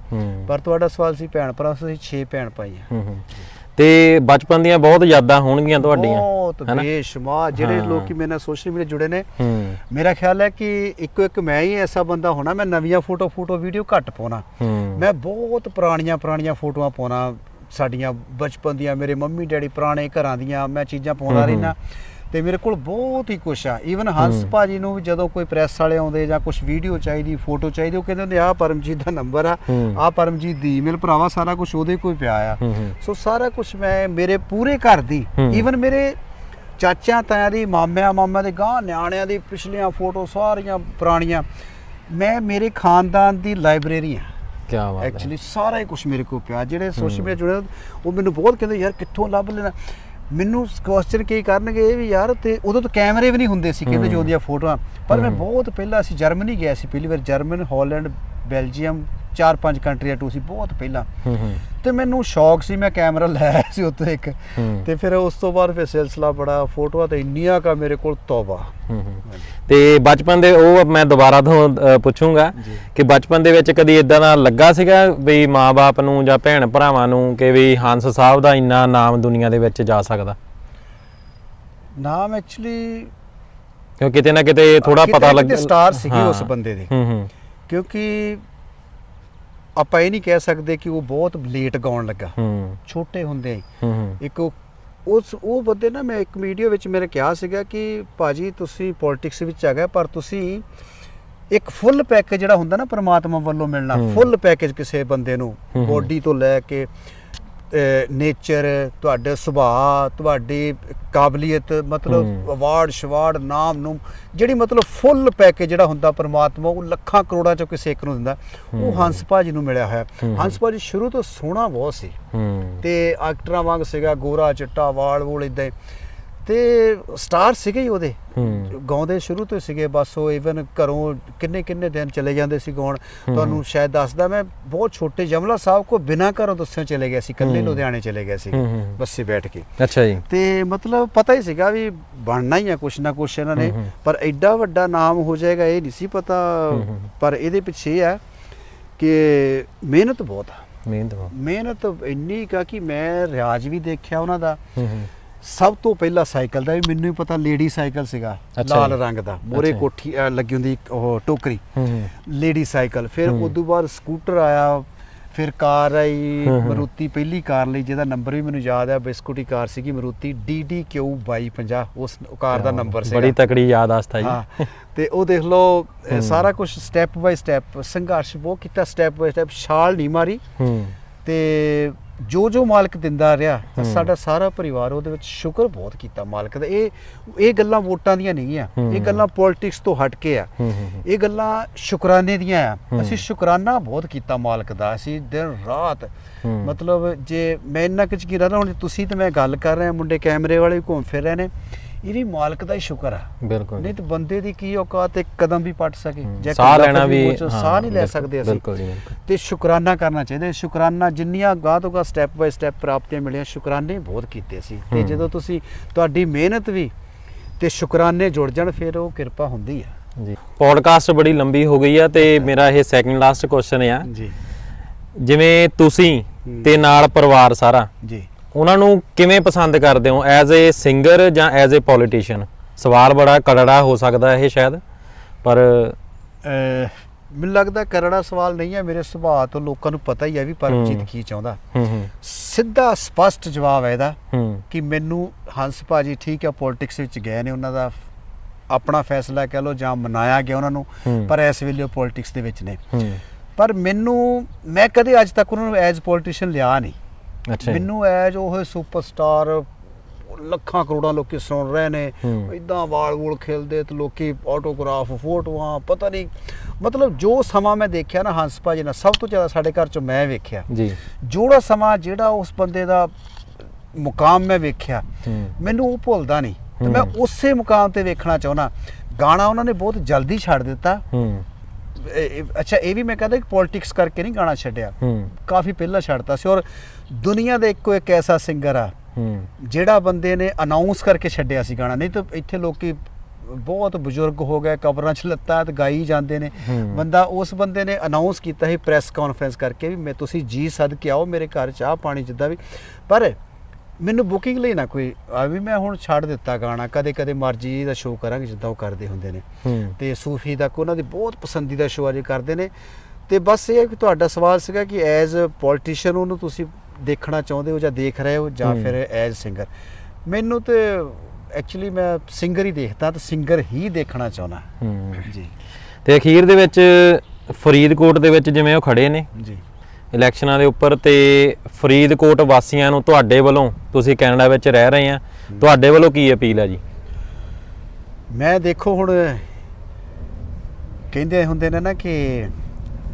ਪਰ ਤੁਹਾਡਾ ਸਵਾਲ ਸੀ ਭੈਣ ਭਰਾ ਅਸੀਂ 6 ਭੈਣ ਭਾਈ ਆ। ਤੇ ਬਚਪਨ ਦੀਆਂ ਬਹੁਤ ਯਾਦਾਂ ਹੋਣਗੀਆਂ ਤੁਹਾਡੀਆਂ ਬਹੁਤ? ਬੇਸ਼ੁਮਾਰ ਜਿਹੜੇ। ਲੋਕੀ ਮੇਰੇ ਨਾਲ ਸੋਸ਼ਲ ਮੀਡੀਆ ਜੁੜੇ ਨੇ ਮੇਰਾ ਖਿਆਲ ਹੈ ਕਿ ਇੱਕੋ ਇੱਕ ਮੈਂ ਹੀ ਐਸਾ ਬੰਦਾ ਹੋਣਾ ਮੈਂ ਨਵੀਆਂ ਫੋਟੋ ਫੋਟੋ ਵੀਡੀਓ ਘੱਟ ਪਾਉਣਾ ਮੈਂ ਬਹੁਤ ਪੁਰਾਣੀਆਂ ਪੁਰਾਣੀਆਂ ਫੋਟੋਆਂ ਪਾਉਣਾ ਸਾਡੀਆਂ ਬਚਪਨ ਦੀਆਂ ਮੇਰੇ ਮੰਮੀ ਡੈਡੀ ਪੁਰਾਣੇ ਘਰਾਂ ਦੀਆਂ ਮੈਂ ਚੀਜ਼ਾਂ ਪਾਉਂਦਾ ਹੂੰ। ਰਹਿਣਾ ਤੇ ਮੇਰੇ ਕੋਲ ਬਹੁਤ ਹੀ ਕੁਛ ਆ। ਈਵਨ ਹੰਸ। ਭਾਜੀ ਨੂੰ ਵੀ ਜਦੋਂ ਕੋਈ ਪ੍ਰੈਸ ਵਾਲੇ ਆਉਂਦੇ ਜਾਂ ਕੁਝ ਵੀਡੀਓ ਚਾਹੀਦੀ ਫੋਟੋ ਚਾਹੀਦੀ ਉਹ ਕਹਿੰਦੇ ਹੁੰਦੇ ਆਹ ਪਰਮਜੀਤ ਦਾ ਨੰਬਰ ਆ। ਆਹ ਪਰਮਜੀਤ ਦੀ ਈਮੇਲ ਭਰਾਵਾ ਸਾਰਾ ਕੁਝ ਉਹਦੇ ਕੋਲ ਪਿਆ ਆ। ਸੋ ਸਾਰਾ ਕੁਝ ਮੈਂ ਮੇਰੇ ਪੂਰੇ ਘਰ ਦੀ। ਈਵਨ ਮੇਰੇ ਚਾਚਿਆਂ ਤਾਇਆਂ ਦੀ ਮਾਮਿਆਂ ਮਾਮਿਆਂ ਦੇ ਗਾਂ ਨਿਆਣਿਆਂ ਦੀ ਪਿਛਲੀਆਂ ਫੋਟੋ ਸਾਰੀਆਂ ਪੁਰਾਣੀਆਂ ਮੈਂ ਮੇਰੇ ਖਾਨਦਾਨ ਦੀ ਲਾਇਬ੍ਰੇਰੀ ਆ। ਕੀ ਬਾਤ ਹੈ। ਐਕਚੁਅਲੀ ਸਾਰਾ ਹੀ ਕੁਝ ਮੇਰੇ ਕੋਲ ਪਿਆ। ਜਿਹੜੇ ਸੋਸ਼ਲ ਮੀਡੀਆ ਜੁੜੇ ਉਹ ਮੈਨੂੰ ਬਹੁਤ ਕਹਿੰਦੇ ਯਾਰ ਕਿੱਥੋਂ ਲੱਭ ਲੈਣਾ ਮੈਨੂੰ ਕੁਐਸਚਨ ਕੀ ਕਰਨਗੇ ਇਹ ਵੀ ਯਾਰ ਤੇ ਉਦੋਂ ਤਾਂ ਕੈਮਰੇ ਵੀ ਨਹੀਂ ਹੁੰਦੇ ਸੀ ਕਹਿੰਦੇ। ਜੋ ਦੀਆਂ ਫੋਟੋਆਂ ਪਰ ਮੈਂ। ਬਹੁਤ ਪਹਿਲਾਂ ਅਸੀਂ ਜਰਮਨੀ ਗਿਆ ਸੀ ਪਹਿਲੀ ਵਾਰ ਜਰਮਨ ਹਾਲੈਂਡ ਬੈਲਜੀਅਮ ਚਾਰ ਪੰਜ ਕੰਟਰੀਆਂ ਟੂ ਸੀ ਬਹੁਤ ਪਹਿਲਾਂ ਹੂੰ ਹੂੰ ਤੇ ਮੈਨੂੰ ਸ਼ੌਕ ਸੀ ਮੈਂ ਕੈਮਰਾ ਲੈ ਆਇਆ ਸੀ ਉੱਥੇ ਇੱਕ ਹੂੰ। ਤੇ ਫਿਰ ਉਸ ਤੋਂ ਬਾਅਦ ਫਿਰ ਸਿਲਸਿਲਾ ਬੜਾ ਫੋਟੋਆਂ ਤੇ ਇੰਨੀਆਂ ਕਾ ਮੇਰੇ ਕੋਲ ਤੋਬਾ ਹੂੰ ਹੂੰ। ਤੇ ਬਚਪਨ ਦੇ ਉਹ ਮੈਂ ਦੁਬਾਰਾ ਤੋਂ ਅ, ਪੁੱਛੂੰਗਾ ਜੀ। ਕਿ ਬਚਪਨ ਦੇ ਵਿੱਚ ਕਦੀ ਇਦਾਂ ਦਾ ਲੱਗਾ ਸੀਗਾ ਵੀ ਮਾਪੇ ਨੂੰ ਜਾਂ ਭੈਣ ਭਰਾਵਾਂ ਨੂੰ ਕਿ ਵੀ ਹੰਸ ਸਾਹਿਬ ਦਾ ਇੰਨਾ ਨਾਮ ਦੁਨੀਆ ਦੇ ਵਿੱਚ ਜਾ ਸਕਦਾ ਨਾਮ ਐਕਚੁਅਲੀ ਕਿਉਂ ਕਿਤੇ ਨਾ ਕਿਤੇ ਥੋੜਾ ਪਤਾ ਲੱਗ ਸਟਾਰ ਸੀਗੀ। ਉਸ ਬੰਦੇ ਦੇ ਹੂੰ ਹੂੰ ਕਿਉਂਕਿ ਆਪਾਂ ਇਹ ਨਹੀਂ ਕਹਿ ਸਕਦੇ ਕਿ ਉਹ ਬਹੁਤ ਲੇਟ ਗਾਉਣ ਲੱਗਾ ਹੂੰ ਛੋਟੇ ਹੁੰਦੇ ਹੀ ਇੱਕ ਉਸ ਉਹ ਬੰਦੇ ਨਾ ਮੈਂ ਇੱਕ ਵੀਡੀਓ ਵਿੱਚ ਮੇਰੇ ਕਿਹਾ ਸੀਗਾ ਕਿ ਭਾਜੀ ਤੁਸੀਂ ਪੋਲਿਟਿਕਸ ਵਿੱਚ ਆ ਗਏ ਪਰ ਤੁਸੀਂ ਇੱਕ ਫੁੱਲ ਪੈਕੇਜ ਜਿਹੜਾ ਹੁੰਦਾ ਨਾ ਪ੍ਰਮਾਤਮਾ ਵੱਲੋਂ ਮਿਲਣਾ। ਫੁੱਲ ਪੈਕੇਜ ਕਿਸੇ ਬੰਦੇ ਨੂੰ। ਬੋਡੀ ਤੋਂ ਲੈ ਕੇ ਨੇਚਰ ਤੁਹਾਡੇ ਸੁਭਾਅ ਤੁਹਾਡੀ ਕਾਬਲੀਅਤ ਮਤਲਬ। ਅਵਾਰਡ ਸ਼ਵਾਰਡ ਨਾਮ ਨੂੰ ਜਿਹੜੀ ਮਤਲਬ ਫੁੱਲ ਪੈਕੇਜ ਜਿਹੜਾ ਹੁੰਦਾ ਪ੍ਰਮਾਤਮਾ ਉਹ ਲੱਖਾਂ ਕਰੋੜਾਂ ਚੋਂ ਕਿਸੇ ਇੱਕ ਨੂੰ ਦਿੰਦਾ ਉਹ। ਹੰਸ ਭਾਜੀ ਨੂੰ ਮਿਲਿਆ ਹੋਇਆ। ਹੰਸ ਭਾਜੀ ਸ਼ੁਰੂ ਤੋਂ ਸੋਹਣਾ ਬਹੁਤ ਸੀ ਤੇ ਐਕਟਰਾਂ ਵਾਂਗ ਸੀਗਾ ਗੋਰਾ ਚਿੱਟਾ ਵਾਲ ਵੂਲ ਇਦਾਂ ਤੇ ਸਟਾਰ ਸੀਗੇ ਹੀ ਉਹਦੇ ਗਾਉਂਦੇ ਸ਼ੁਰੂ ਤੋਂ ਸੀਗੇ ਬਸ ਉਹ ਇਵਨ ਘਰੋਂ ਕਿੰਨੇ ਕਿੰਨੇ ਦਿਨ ਚਲੇ ਜਾਂਦੇ ਸੀ ਗਾਉਣ। ਤੁਹਾਨੂੰ ਸ਼ਾਇਦ ਦੱਸਦਾ ਮੈਂ ਬਹੁਤ ਛੋਟੇ ਜਮਲਾ ਸਾਹਿਬ ਕੋ ਬਿਨਾਂ ਘਰੋਂ ਦੱਸਿਓ ਚਲੇ ਗਏ ਸੀ ਇਕੱਲੇ ਹੂੰ। ਲੁਧਿਆਣੇ ਚਲੇ ਗਏ ਸੀ। ਬੱਸੇ ਬੈਠ ਕੇ ਅੱਛਾ ਜੀ ਤੇ ਮਤਲਬ ਪਤਾ ਹੀ ਸੀਗਾ ਵੀ ਬਣਨਾ ਹੀ ਆ ਕੁਛ ਨਾ ਕੁਛ ਇਹਨਾਂ ਨੇ। ਪਰ ਐਡਾ ਵੱਡਾ ਨਾਮ ਹੋ ਜਾਏਗਾ ਇਹ ਨਹੀਂ ਸੀ ਪਤਾ। ਪਰ ਇਹਦੇ ਪਿੱਛੇ ਇਹ ਆ ਕਿ ਮਿਹਨਤ ਬਹੁਤ ਆ ਮਿਹਨਤ ਬਹੁਤ। ਮਿਹਨਤ ਇੰਨੀ ਕਾ ਕਿ ਮੈਂ ਰਿਆਜ਼ ਵੀ ਦੇਖਿਆ ਉਹਨਾਂ ਦਾ ਹੂੰ ਹੂੰ ਸਭ ਤੋਂ ਪਹਿਲਾਂ ਸਾਈਕਲ ਦਾ ਵੀ ਮੈਨੂੰ ਹੀ ਪਤਾ ਲੇਡੀ ਸਾਈਕਲ ਸੀਗਾ ਲਾਲ। ਰੰਗ ਦਾ ਮੋਰੇ। ਕੋਠੀ ਅਹ, ਲੱਗੀ ਹੁੰਦੀ ਇੱਕ ਉਹ ਟੋਕਰੀ ਲੇਡੀ ਸਾਈਕਲ ਫਿਰ। ਉਸ ਤੋਂ ਬਾਅਦ ਸਕੂਟਰ ਆਇਆ ਫਿਰ ਕਾਰ ਆਈ। ਮਰੂਤੀ ਪਹਿਲੀ ਕਾਰ ਲਈ ਜਿਹਦਾ ਨੰਬਰ ਵੀ ਮੈਨੂੰ ਯਾਦ ਹੈ ਬਿਸਕੁਟੀ ਕਾਰ ਸੀਗੀ ਮਰੂਤੀ DDQ 2250 ਉਸ ਕਾਰ ਦਾ ਨੰਬਰ ਸੀਗਾ ਬੜੀ ਤਕੜੀ ਯਾਦਾਸ਼ਤ ਹੈ ਜੀ ਹਾਂ ਤੇ ਉਹ ਦੇਖ ਲਓ ਇਹ। ਸਾਰਾ ਕੁਝ ਸਟੈਪ ਬਾਈ ਸਟੈਪ ਸੰਘਰਸ਼ ਬਹੁਤ ਕੀਤਾ ਸਟੈਪ ਬਾਈ ਸਟੈਪ ਛਾਲ ਨਹੀਂ ਮਾਰੀ ਹੂੰ ਤੇ ਜੋ ਜੋ ਮਾਲਕ ਦਿੰਦਾ ਰਿਹਾ ਤਾਂ। ਸਾਡਾ ਸਾਰਾ ਪਰਿਵਾਰ ਉਹਦੇ ਵਿੱਚ ਸ਼ੁਕਰ ਬਹੁਤ ਕੀਤਾ ਮਾਲਕ ਦਾ ਇਹ ਇਹ ਗੱਲਾਂ ਵੋਟਾਂ ਦੀਆਂ ਨਹੀਂ ਆ। ਇਹ ਗੱਲਾਂ ਪੋਲਿਟਿਕਸ ਤੋਂ ਹਟ ਕੇ ਆ ਇਹ ਗੱਲਾਂ ਸ਼ੁਕਰਾਨੇ ਦੀਆਂ ਆ। ਅਸੀਂ ਸ਼ੁਕਰਾਨਾ ਬਹੁਤ ਕੀਤਾ ਮਾਲਕ ਦਾ ਅਸੀਂ ਦਿਨ ਰਾਤ। ਮਤਲਬ ਜੇ ਮੈਂ ਇੰਨਾ ਕੁਝ ਕੀ ਰਹਾ ਹੁਣ ਤੁਸੀਂ ਤੇ ਮੈਂ ਗੱਲ ਕਰ ਰਹੇ ਮੁੰਡੇ ਕੈਮਰੇ ਵਾਲੇ ਘੁੰਮ ਫਿਰ ਰਹੇ ਨੇ ਇਹ ਵੀ ਮਾਲਕ ਦਾ ਹੀ ਸ਼ੁਕਰ ਆ। ਬਿਲਕੁਲ। ਨਹੀਂ ਤਾਂ ਬੰਦੇ ਦੀ ਕੀ ਔਕਾਤ ਇੱਕ ਕਦਮ ਵੀ ਪੱਟ ਸਕੇ। ਜਾਂ ਸਾਹ ਲੈਣਾ ਵੀ ਸਾਹ ਨਹੀਂ ਲੈ ਸਕਦੇ ਅਸੀਂ। ਬਿਲਕੁਲ ਜੀ ਤੇ ਸ਼ੁਕਰਾਨਾ ਕਰਨਾ ਚਾਹੀਦਾ ਸ਼ੁਕਰਾਨਾ ਜਿੰਨੀਆਂ ਗਾਹ ਤੋਂ ਗਾਹ ਸਟੈਪ ਬਾਈ ਸਟੈਪ ਪ੍ਰਾਪਤੀਆਂ ਮਿਲੀਆਂ ਸ਼ੁਕਰਾਨੇ ਬਹੁਤ ਕੀਤੇ ਸੀ ਤੇ। ਜਦੋਂ ਤੁਸੀਂ ਤੁਹਾਡੀ ਮਿਹਨਤ ਵੀ ਤੇ ਸ਼ੁਕਰਾਨੇ ਜੁੜ ਜਾਣ ਫਿਰ ਉਹ ਕਿਰਪਾ ਹੁੰਦੀ ਆ। ਜੀ। ਪੋਡਕਾਸਟ ਬੜੀ ਲੰਬੀ ਹੋ ਗਈ ਆ ਤੇ ਮੇਰਾ ਇਹ ਸੈਕੰਡ ਲਾਸਟ ਕੁਐਸਚਨ ਆ। ਜੀ। ਜਿਵੇਂ ਤੁਸੀਂ। ਤੇ ਨਾਲ ਪਰਿਵਾਰ ਸਾਰਾ ਜੀ। ਉਹਨਾਂ ਨੂੰ ਕਿਵੇਂ ਪਸੰਦ ਕਰਦੇ ਹੋ? ਐਜ਼ ਅ ਸਿੰਗਰ ਜਾਂ ਐਜ਼ ਅ ਪੋਲੀਟੀਸ਼ੀਅਨ ਸਵਾਲ ਬੜਾ ਕੜੜਾ ਹੋ ਸਕਦਾ ਇਹ ਸ਼ਾਇਦ ਪਰ ਮੈਨੂੰ ਲੱਗਦਾ ਕਰੜਾ ਸਵਾਲ ਨਹੀਂ ਹੈ ਮੇਰੇ ਸੁਭਾਅ ਤੋਂ ਲੋਕਾਂ ਨੂੰ ਪਤਾ ਹੀ ਹੈ ਵੀ ਪਰਮਜੀਤ। ਕੀ ਚਾਹੁੰਦਾ। ਹੂੰ ਹੂੰ। ਸਿੱਧਾ ਸਪਸ਼ਟ ਜਵਾਬ ਹੈ ਇਹਦਾ ਕਿ ਮੈਨੂੰ ਹੰਸ ਭਾਜੀ ਠੀਕ ਹੈ ਪੋਲਿਟਿਕਸ ਵਿੱਚ ਗਏ ਨੇ ਉਹਨਾਂ ਦਾ ਆਪਣਾ ਫੈਸਲਾ ਕਹਿ ਲਓ ਜਾਂ ਮਨਾਇਆ ਗਿਆ ਉਹਨਾਂ ਨੂੰ। ਪਰ ਇਸ ਵੇਲੇ ਉਹ ਪੋਲਿਟਿਕਸ ਦੇ ਵਿੱਚ ਨੇ। ਪਰ ਮੈਨੂੰ ਮੈਂ ਕਦੇ ਅੱਜ ਤੱਕ ਉਹਨਾਂ ਨੂੰ ਐਜ਼ ਪੋਲੀਟੀਸ਼ੀਅਨ ਲਿਆ ਨਹੀਂ। ਅੱਛਾ। ਮੈਨੂੰ ਐਜ਼ ਉਹ ਸੁਪਰਸਟਾਰ ਲੱਖਾਂ ਕਰੋੜਾਂ ਲੋਕੀ ਸੁਣ ਰਹੇ ਨੇ। ਇਦਾਂ ਵਾਲ ਵੂਲ ਖੇਲਦੇ ਤੇ ਲੋਕੀ ਆਟੋਗ੍ਰਾਫ ਫੋਟੋਆਂ ਪਤਾ ਨਹੀਂ ਮਤਲਬ ਜੋ ਸਮਾਂ ਮੈਂ ਦੇਖਿਆ ਨਾ ਹੰਸ ਭਾਜੀ ਨਾਲ ਸਭ ਤੋਂ ਜ਼ਿਆਦਾ ਸਾਡੇ ਘਰ ਚ ਮੈਂ ਵੇਖਿਆ। ਜੀ। ਜੋੜਾ ਸਮਾਂ ਜਿਹੜਾ ਉਸ ਬੰਦੇ ਦਾ ਮੁਕਾਮ ਮੈਂ ਵੇਖਿਆ ਮੈਨੂੰ ਉਹ ਭੁੱਲਦਾ ਨਹੀਂ ਤੇ ਮੈਂ। ਉਸੇ ਮੁਕਾਮ ਤੇ ਵੇਖਣਾ ਚਾਹੁੰਦਾ। ਗਾਣਾ ਉਹਨਾਂ ਨੇ ਬਹੁਤ ਜਲਦੀ ਛੱਡ ਦਿੱਤਾ। ਅੱਛਾ ਇਹ ਵੀ ਮੈਂ ਕਹਿੰਦਾ ਕਿ ਪੋਲਿਟਿਕਸ ਕਰਕੇ ਨਹੀਂ ਗਾਣਾ ਛੱਡਿਆ। ਹੂੰ। ਕਾਫੀ ਪਹਿਲਾਂ ਛੱਡਤਾ ਸੀ ਔਰ ਦੁਨੀਆ ਦਾ ਇੱਕੋ ਇੱਕ ਐਸਾ ਸਿੰਗਰ ਆ ਹੂੰ। ਜਿਹੜਾ ਬੰਦੇ ਨੇ ਅਨਾਉਂਸ ਕਰਕੇ ਛੱਡਿਆ ਸੀ ਗਾਣਾ। ਨਹੀਂ ਤਾਂ ਇੱਥੇ ਲੋਕੀ ਬਹੁਤ ਬਜ਼ੁਰਗ ਹੋ ਗਏ ਕਬਰਾਂ 'ਚ ਲੱਤਾਂ ਤੇ ਗਾਈ ਜਾਂਦੇ ਨੇ। ਬੰਦਾ ਉਸ ਬੰਦੇ ਨੇ ਅਨਾਉਂਸ ਕੀਤਾ ਸੀ ਪ੍ਰੈਸ ਕਾਨਫਰੰਸ ਕਰਕੇ ਵੀ ਮੈਂ ਤੁਸੀਂ ਜੀ ਸਦ ਕੇ ਆਓ ਮੇਰੇ ਘਰ ਚਾਹ ਪਾਣੀ ਜਿੱਦਾਂ ਵੀ। ਪਰ ਮੈਨੂੰ ਬੁਕਿੰਗ ਲਈ ਨਾ ਕੋਈ ਆ ਵੀ ਮੈਂ ਹੁਣ ਛੱਡ ਦਿੱਤਾ ਗਾਣਾ ਕਦੇ ਕਦੇ ਮਰਜ਼ੀ ਦਾ ਸ਼ੋਅ ਕਰਾਂਗੇ ਜਿੱਦਾਂ ਉਹ ਕਰਦੇ ਹੁੰਦੇ ਨੇ। ਤੇ ਸੂਫੀ ਦਾ ਉਹਨਾਂ ਦੀ ਬਹੁਤ ਪਸੰਦੀਦਾ ਸ਼ੋਅ ਆ ਜੇ ਕਰਦੇ ਨੇ। ਤੇ ਬਸ ਇਹ ਕਿ ਤੁਹਾਡਾ ਸਵਾਲ ਸੀਗਾ ਕਿ ਐਜ਼ ਪੋਲੀਟੀਸ਼ੀਅਨ ਉਹਨੂੰ ਤੁਸੀਂ ਦੇਖਣਾ ਚਾਹੁੰਦੇ ਹੋ ਜਾਂ ਦੇਖ ਰਹੇ ਹੋ ਜਾਂ। ਫਿਰ ਐਜ਼ ਸਿੰਗਰ? ਮੈਨੂੰ ਤੇ ਐਕਚੁਅਲੀ ਮੈਂ ਸਿੰਗਰ ਹੀ ਦੇਖਦਾ ਤੇ ਸਿੰਗਰ ਹੀ ਦੇਖਣਾ ਚਾਹੁੰਦਾ। ਹੂੰ। ਜੀ। ਤੇ ਅਖੀਰ ਦੇ ਵਿੱਚ ਫਰੀਦਕੋਟ ਦੇ ਵਿੱਚ ਜਿਵੇਂ ਉਹ ਖੜੇ ਨੇ। ਜੀ। ਇਲੈਕਸ਼ਨਾਂ ਦੇ ਉੱਪਰ ਤੇ ਫਰੀਦਕੋਟ ਵਾਸੀਆਂ ਨੂੰ ਤੁਹਾਡੇ ਵੱਲੋਂ ਤੁਸੀਂ ਕੈਨੇਡਾ ਵਿੱਚ ਰਹਿ ਰਹੇ ਆ ਤੁਹਾਡੇ ਵੱਲੋਂ ਕੀ ਅਪੀਲ ਹੈ ਜੀ? ਮੈਂ ਦੇਖੋ ਹੁਣ ਕਹਿੰਦੇ ਹੁੰਦੇ ਨੇ ਨਾ ਕਿ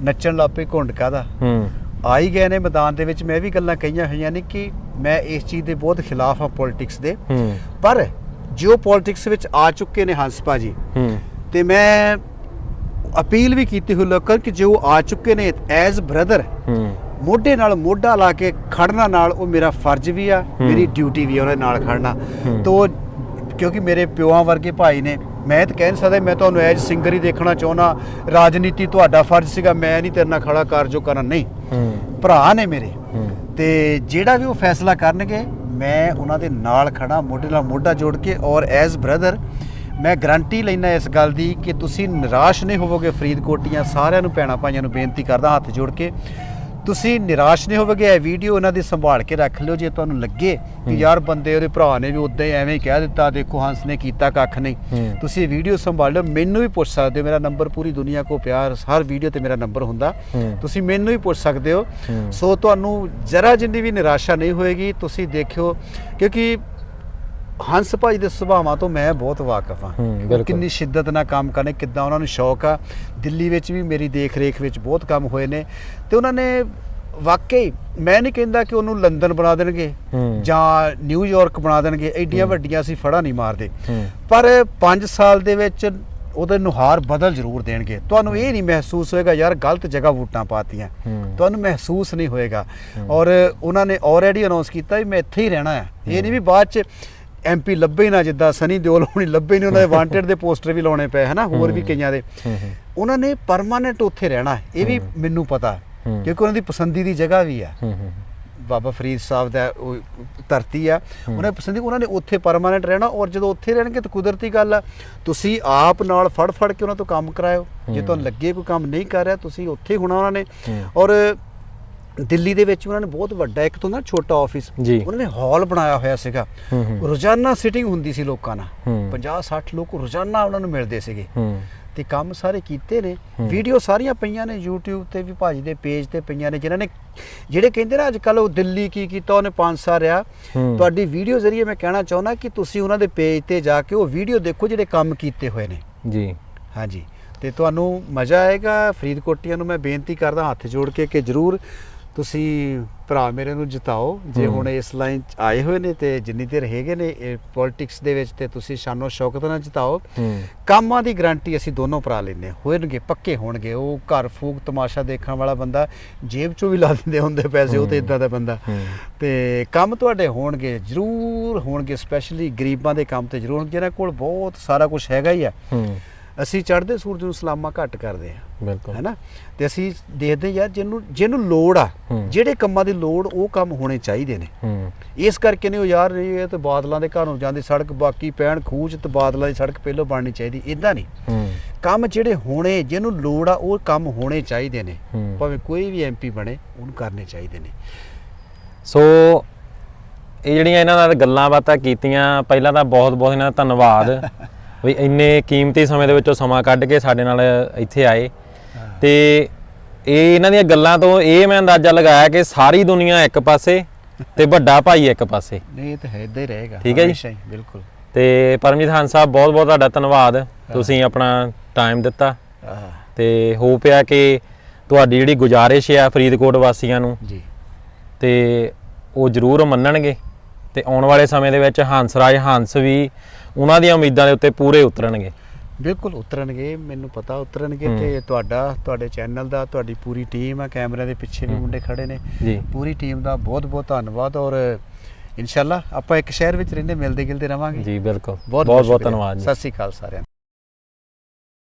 ਨੱਚਣ ਲੱਪੇ ਘੁੰਡ ਕਾਦਾ ਹੂੰ। ਆ ਹੀ ਗਏ ਨੇ ਮੈਦਾਨ ਦੇ ਵਿੱਚ। ਮੈਂ ਵੀ ਗੱਲਾਂ ਕਹੀਆਂ ਹੋਈਆਂ ਨੇ ਕਿ ਮੈਂ ਇਸ ਚੀਜ਼ ਦੇ ਬਹੁਤ ਖਿਲਾਫ ਹਾਂ ਪੋਲਿਟਿਕਸ ਦੇ। ਪਰ ਜੋ ਪੋਲਿਟਿਕਸ ਵਿੱਚ ਆ ਚੁੱਕੇ ਨੇ ਹੰਸ ਭਾਜੀ ਤੇ ਮੈਂ ਅਪੀਲ ਵੀ ਕੀਤੀ ਹੋਈ ਲੋਕਾਂ ਕਿ ਜੋ ਆ ਚੁੱਕੇ ਨੇ ਐਜ਼ ਬ੍ਰਦਰ ਮੋਢੇ ਨਾਲ ਮੋਢਾ ਲਾ ਕੇ ਖੜਨਾ ਨਾਲ ਉਹ ਮੇਰਾ ਫਰਜ਼ ਵੀ ਆ। ਮੇਰੀ ਡਿਊਟੀ ਵੀ ਉਹਨਾਂ ਨਾਲ ਖੜਨਾ। ਤੋ ਕਿਉਂਕਿ ਮੇਰੇ ਪਿਓਾਂ ਵਰਗੇ ਭਾਈ ਨੇ ਮੈਂ ਤਾਂ ਕਹਿ ਨਹੀਂ ਸਕਦਾ ਮੈਂ ਤੁਹਾਨੂੰ ਐਜ਼ ਸਿੰਗਰ ਹੀ ਦੇਖਣਾ ਚਾਹੁੰਦਾ। ਰਾਜਨੀਤੀ ਤੁਹਾਡਾ ਫਰਜ਼ ਸੀਗਾ ਮੈਂ ਨਹੀਂ ਤੇਰੇ ਨਾਲ ਖੜਾ ਕਰ ਜੋ ਕਰਨ। ਨਹੀਂ। ਭਰਾ ਨੇ ਮੇਰੇ। ਤੇ ਜਿਹੜਾ ਵੀ ਉਹ ਫੈਸਲਾ ਕਰਨਗੇ ਮੈਂ ਉਹਨਾਂ ਦੇ ਨਾਲ ਖੜਾ ਮੋਢੇ ਨਾਲ ਮੋਢਾ ਜੋੜ ਕੇ ਔਰ ਐਜ਼ ਬ੍ਰਦਰ ਮੈਂ ਗਰੰਟੀ ਲੈਣਾ ਇਸ ਗੱਲ ਦੀ ਕਿ ਤੁਸੀਂ ਨਿਰਾਸ਼ ਨਹੀਂ ਹੋਵੋਗੇ ਫਰੀਦਕੋਟੀਆਂ ਸਾਰਿਆਂ ਨੂੰ ਭੈਣਾਂ ਭਾਈਆਂ ਨੂੰ ਬੇਨਤੀ ਕਰਦਾ ਹੱਥ ਜੋੜ ਕੇ। ਤੁਸੀਂ ਨਿਰਾਸ਼ ਨਹੀਂ ਹੋਵੋਗੇ ਇਹ ਵੀਡੀਓ ਉਹਨਾਂ ਦੀ ਸੰਭਾਲ ਕੇ ਰੱਖ ਲਿਓ ਜੇ ਤੁਹਾਨੂੰ ਲੱਗੇ ਕਿ। ਯਾਰ ਬੰਦੇ ਉਹਦੇ ਭਰਾ ਨੇ ਵੀ ਉਦਾਂ ਹੀ ਐਵੇਂ ਹੀ ਕਹਿ ਦਿੱਤਾ ਦੇਖੋ ਹੰਸ ਨੇ ਕੀਤਾ ਕੱਖ ਨਹੀਂ। ਤੁਸੀਂ ਇਹ ਵੀਡੀਓ ਸੰਭਾਲ ਲਿਓ ਮੈਨੂੰ ਵੀ ਪੁੱਛ ਸਕਦੇ ਹੋ ਮੇਰਾ ਨੰਬਰ ਪੂਰੀ ਦੁਨੀਆ ਕੋ ਪਿਆਰ ਹਰ ਵੀਡੀਓ ਤੇ ਮੇਰਾ ਨੰਬਰ ਹੁੰਦਾ। ਤੁਸੀਂ ਮੈਨੂੰ ਵੀ ਪੁੱਛ ਸਕਦੇ ਹੋ। ਸੋ ਤੁਹਾਨੂੰ ਜਰਾ ਜਿੰਨੀ ਵੀ ਨਿਰਾਸ਼ਾ ਨਹੀਂ ਹੋਏਗੀ ਤੁਸੀਂ ਦੇਖਿਓ ਕਿਉਂਕਿ ਹੰਸ ਭਾਈ ਦੇ ਸੁਭਾਵਾਂ ਤੋਂ ਮੈਂ ਬਹੁਤ ਵਾਕਿਫ ਹਾਂ। ਕਿੰਨੀ ਸ਼ਿੱਦਤ ਨਾਲ ਕੰਮ ਕਰਨੇ ਕਿੱਦਾਂ ਉਹਨਾਂ ਨੂੰ ਸ਼ੌਕ ਆ ਦਿੱਲੀ ਵਿੱਚ ਵੀ ਮੇਰੀ ਦੇਖ ਰੇਖ ਵਿੱਚ ਬਹੁਤ ਕੰਮ ਹੋਏ ਨੇ ਤੇ ਉਹਨਾਂ ਨੇ ਵਾਕਈ ਮੈਂ ਨਹੀਂ ਕਹਿੰਦਾ ਕਿ ਉਹਨੂੰ ਲੰਡਨ ਬਣਾ ਦੇਣਗੇ। ਜਾਂ ਨਿਊਯਾਰਕ ਬਣਾ ਦੇਣਗੇ ਐਡੀਆਂ। ਵੱਡੀਆਂ ਅਸੀਂ ਫੜਾ ਨਹੀਂ ਮਾਰਦੇ ਪਰ 5 ਸਾਲ ਦੇ ਵਿੱਚ ਉਹਦੇ ਨੁਹਾਰ ਬਦਲ ਜ਼ਰੂਰ ਦੇਣਗੇ ਤੁਹਾਨੂੰ ਇਹ ਨਹੀਂ ਮਹਿਸੂਸ ਹੋਏਗਾ ਯਾਰ ਗਲਤ ਜਗ੍ਹਾ ਵੋਟਾਂ ਪਾਤੀਆਂ। ਤੁਹਾਨੂੰ ਮਹਿਸੂਸ ਨਹੀਂ ਹੋਏਗਾ। ਔਰ ਉਹਨਾਂ ਨੇ ਆਲਰੇਡੀ ਅਨਾਉਂਸ ਕੀਤਾ ਵੀ ਮੈਂ ਇੱਥੇ ਹੀ ਰਹਿਣਾ ਹੈ ਇਹ ਨਹੀਂ ਵੀ ਬਾਅਦ ਚ ਐਮਪੀ ਲੱਭੇ ਨਾ ਜਿੱਦਾਂ ਸਨੀ ਦਿਓਲ ਹੋਣੀ ਲੱਭੇ ਨਹੀਂ ਉਹਨਾਂ ਦੇ ਵਾਂਟਡ ਦੇ ਪੋਸਟਰ ਵੀ ਲਾਉਣੇ ਪਏ ਹਨਾ ਹੋਰ ਵੀ। ਕਈਆਂ ਦੇ ਉਹਨਾਂ ਨੇ ਪਰਮਾਨੈਂਟ ਉੱਥੇ ਰਹਿਣਾ। ਇਹ ਵੀ। ਮੈਨੂੰ ਪਤਾ ਹੂੰ। ਕਿਉਂਕਿ ਉਹਨਾਂ ਦੀ ਪਸੰਦੀ ਦੀ ਜਗ੍ਹਾ ਵੀ ਆ। ਬਾਬਾ ਫਰੀਦ ਸਾਹਿਬ ਦਾ ਉਹ ਧਰਤੀ ਆ। ਉਹਨਾਂ ਪਸੰਦੀ ਉਹਨਾਂ ਨੇ ਉੱਥੇ ਪਰਮਾਨੈਂਟ ਰਹਿਣਾ ਔਰ ਜਦੋਂ ਉੱਥੇ ਰਹਿਣਗੇ ਤਾਂ ਕੁਦਰਤੀ ਗੱਲ ਆ। ਤੁਸੀਂ ਆਪ ਨਾਲ ਫੜ ਫੜ ਕੇ ਉਹਨਾਂ ਤੋਂ ਕੰਮ ਕਰਾਇਓ। ਜੇ। ਤੁਹਾਨੂੰ ਲੱਗੇ ਕੋਈ ਕੰਮ ਨਹੀਂ ਕਰ ਰਿਹਾ ਤੁਸੀਂ ਉੱਥੇ ਹੋਣਾ ਉਹਨਾਂ ਨੇ। ਔਰ ਦਿੱਲੀ ਦੇ ਵਿੱਚ ਉਹਨਾਂ ਨੇ ਬਹੁਤ ਵੱਡਾ ਇੱਕ ਤੋਂ ਨਾ ਛੋਟਾ ਆਫਿਸ। ਉਹਨਾਂ ਨੇ ਹਾਲ ਬਣਾਇਆ ਹੋਇਆ ਸੀਗਾ। ਰੋਜ਼ਾਨਾ ਸਿਟਿੰਗ ਹੁੰਦੀ ਸੀ ਲੋਕਾਂ ਨਾਲ। ਹੂੰ। 50 60 ਲੋਕ ਰੋਜ਼ਾਨਾ ਉਹਨਾਂ ਨੂੰ ਮਿਲਦੇ ਸੀਗੇ। ਤੇ ਕੰਮ ਸਾਰੇ ਕੀਤੇ ਨੇ। ਵੀਡੀਓ ਸਾਰੀਆਂ ਪਈਆਂ ਨੇ YouTube ਤੇ ਵੀ ਭਾਜੀ ਦੇ ਪੇਜ ਤੇ ਪਈਆਂ ਨੇ ਜਿਨ੍ਹਾਂ ਨੇ ਜਿਹੜੇ ਕਹਿੰਦੇ ਨਾ ਅੱਜ ਕੱਲ ਉਹ ਦਿੱਲੀ ਕੀ ਕੀਤਾ ਉਹਨੇ 5 ਸਾਲ ਹੂੰ। ਤੁਹਾਡੀ ਵੀਡੀਓ ਜ਼ਰੀਏ ਮੈਂ ਕਹਿਣਾ ਚਾਹੁੰਦਾ ਕਿ ਤੁਸੀਂ ਉਹਨਾਂ ਦੇ ਪੇਜ ਤੇ ਜਾ ਕੇ ਉਹ ਵੀਡੀਓ ਦੇਖੋ ਜਿਹੜੇ ਕੰਮ ਕੀਤੇ ਹੋਏ ਨੇ। ਜੀ। ਹਾਂਜੀ। ਤੇ ਤੁਹਾਨੂੰ ਮਜ਼ਾ ਆਏਗਾ ਫਰੀਦਕੋਟੀਆਂ ਨੂੰ ਮੈਂ ਬੇਨਤੀ ਕਰਦਾ ਹੱਥ ਜੋੜ ਕੇ ਕਿ ਜਰੂਰ ਤੁਸੀਂ ਭਰਾ ਮੇਰੇ ਨੂੰ ਜਿਤਾਓ ਜੇ। ਹੁਣ ਇਸ ਲਾਈਨ 'ਚ ਆਏ ਹੋਏ ਨੇ ਤੇ ਜਿੰਨੀ ਦੇਰ ਹੈਗੇ ਨੇ ਇਹ ਪੋਲਿਟਿਕਸ ਦੇ ਵਿੱਚ ਤੇ ਤੁਸੀਂ ਸ਼ਾਨੋ ਸ਼ੌਕਤ ਨਾਲ ਜਿਤਾਓ। ਕੰਮਾਂ ਦੀ ਗਾਰੰਟੀ ਅਸੀਂ ਦੋਨੋਂ ਭਰਾ ਲੈਨੇ ਹੋਣਗੇ ਪੱਕੇ ਹੋਣਗੇ। ਉਹ ਘਰ ਫੂਕ ਤਮਾਸ਼ਾ ਦੇਖਣ ਵਾਲਾ ਬੰਦਾ ਜੇਬ ਚੋਂ ਵੀ ਲਾ ਦਿੰਦੇ ਹੁੰਦੇ ਪੈਸੇ ਉਹ ਤੇ। ਇਦਾਂ ਦਾ ਬੰਦਾ। ਤੇ ਕੰਮ ਤੁਹਾਡੇ ਹੋਣਗੇ ਜ਼ਰੂਰ ਹੋਣਗੇ ਸਪੈਸ਼ਲੀ ਗਰੀਬਾਂ ਦੇ ਕੰਮ ਤੇ ਜ਼ਰੂਰ ਜਿਹਨਾਂ ਕੋਲ ਬਹੁਤ ਸਾਰਾ ਕੁਝ ਹੈਗਾ ਹੀ ਆ। ਅਸੀਂ ਚੜ੍ਹਦੇ ਸੂਰਜ ਨੂੰ ਸਲਾਮਾ ਘੱਟ ਕਰਦੇ ਆ ਬਿਲਕੁਲ। ਹੈਨਾ? ਤੇ ਅਸੀਂ ਦੇਖਦੇ ਯਾਰ ਜਿਹਨੂੰ ਜਿਹਨੂੰ ਲੋੜ ਆ। ਜਿਹੜੇ ਕੰਮਾਂ ਦੀ ਲੋੜ ਉਹ ਕੰਮ ਹੋਣੇ ਚਾਹੀਦੇ ਨੇ। ਇਸ ਕਰਕੇ ਨਹੀਂ ਉਹ ਯਾਰ ਇਹ ਤੇ ਬਾਦਲਾਂ ਦੇ ਘਰੋਂ ਜਾਂਦੀ ਸੜਕ ਬਾਕੀ ਪੈਣ ਖੂਚ ਤੇ ਬਾਦਲਾਂ ਦੀ ਸੜਕ ਪਹਿਲਾਂ ਬਣਨੀ ਚਾਹੀਦੀ ਇਦਾਂ ਨਹੀਂ। ਕੰਮ ਜਿਹੜੇ ਹੋਣੇ ਜਿਹਨੂੰ ਲੋੜ ਆ ਉਹ ਕੰਮ ਹੋਣੇ ਚਾਹੀਦੇ ਨੇ। ਭਾਵੇਂ ਕੋਈ ਵੀ ਐਮਪੀ ਬਣੇ ਉਹਨੂੰ ਕਰਨੇ ਚਾਹੀਦੇ ਨੇ। ਸੋ ਇਹ ਜਿਹੜੀਆਂ ਇਹਨਾਂ ਨਾਲ ਗੱਲਾਂ ਬਾਤਾਂ ਕੀਤੀਆਂ ਪਹਿਲਾਂ ਤਾਂ ਬਹੁਤ ਬਹੁਤ ਇਹਨਾਂ ਦਾ ਧੰਨਵਾਦ। ਵੀ ਇੰਨੇ ਕੀਮਤੀ ਸਮੇਂ ਦੇ ਵਿੱਚੋਂ ਸਮਾਂ ਕੱਢ ਕੇ ਸਾਡੇ ਨਾਲ ਇੱਥੇ ਆਏ। ਤੇ ਇਹ ਇਹਨਾਂ ਦੀਆਂ ਗੱਲਾਂ ਤੋਂ ਇਹ ਮੈਂ ਅੰਦਾਜ਼ਾ ਲਗਾਇਆ ਕਿ ਸਾਰੀ ਦੁਨੀਆ ਇੱਕ ਪਾਸੇ ਤੇ ਵੱਡਾ ਭਾਈ ਇੱਕ ਪਾਸੇ। ਨਹੀਂ ਇਹ ਤਾਂ ਹੈ ਇਦਾਂ ਹੀ ਰਹੇਗਾ ਠੀਕ ਹੈ ਜੀ। ਹਮੇਸ਼ਾ ਹੀ ਬਿਲਕੁਲ। ਤੇ ਪਰਮਜੀਤ ਹਾਂ ਸਾਹਿਬ ਬਹੁਤ ਬਹੁਤ ਤੁਹਾਡਾ ਧੰਨਵਾਦ। ਤੁਸੀਂ ਆਪਣਾ ਟਾਈਮ ਦਿੱਤਾ। ਆਹ, ਤੇ ਹੋਪ ਆ ਕਿ ਤੁਹਾਡੀ ਜਿਹੜੀ ਗੁਜ਼ਾਰਿਸ਼ ਆ ਫਰੀਦਕੋਟ ਵਾਸੀਆਂ ਨੂੰ ਜੀ। ਤੇ ਉਹ ਜ਼ਰੂਰ ਮੰਨਣਗੇ। ਤੇ ਆਉਣ ਵਾਲੇ ਸਮੇਂ ਦੇ ਵਿੱਚ ਹੰਸਰਾਜ ਹੰਸ ਵੀ ਉਹਨਾਂ ਦੀਆਂ ਉਮੀਦਾਂ ਦੇ ਉੱਤੇ ਪੂਰੇ ਉਤਰਨਗੇ। ਬਿਲਕੁਲ ਉਤਰਨਗੇ ਮੈਨੂੰ ਪਤਾ ਉਤਰਨਗੇ। ਤੇ ਤੁਹਾਡਾ ਤੁਹਾਡੇ ਚੈਨਲ ਦਾ ਤੁਹਾਡੀ ਪੂਰੀ ਟੀਮ ਆ ਕੈਮਰਿਆਂ ਦੇ ਪਿੱਛੇ ਵੀ। ਮੁੰਡੇ ਖੜੇ ਨੇ। ਪੂਰੀ ਟੀਮ ਦਾ ਬਹੁਤ ਬਹੁਤ ਧੰਨਵਾਦ ਔਰ ਇਨਸ਼ਾਅੱਲਾ ਆਪਾਂ ਇੱਕ ਸ਼ਹਿਰ ਵਿੱਚ ਰਹਿੰਦੇ ਮਿਲਦੇ ਗਿਲਦੇ ਰਵਾਂਗੇ। ਜੀ ਬਿਲਕੁਲ। ਬਹੁਤ ਬਹੁਤ। ਧੰਨਵਾਦ ਜੀ। ਸਤਿ ਸ੍ਰੀ ਅਕਾਲ ਸਾਰਿਆਂ ਨੂੰ।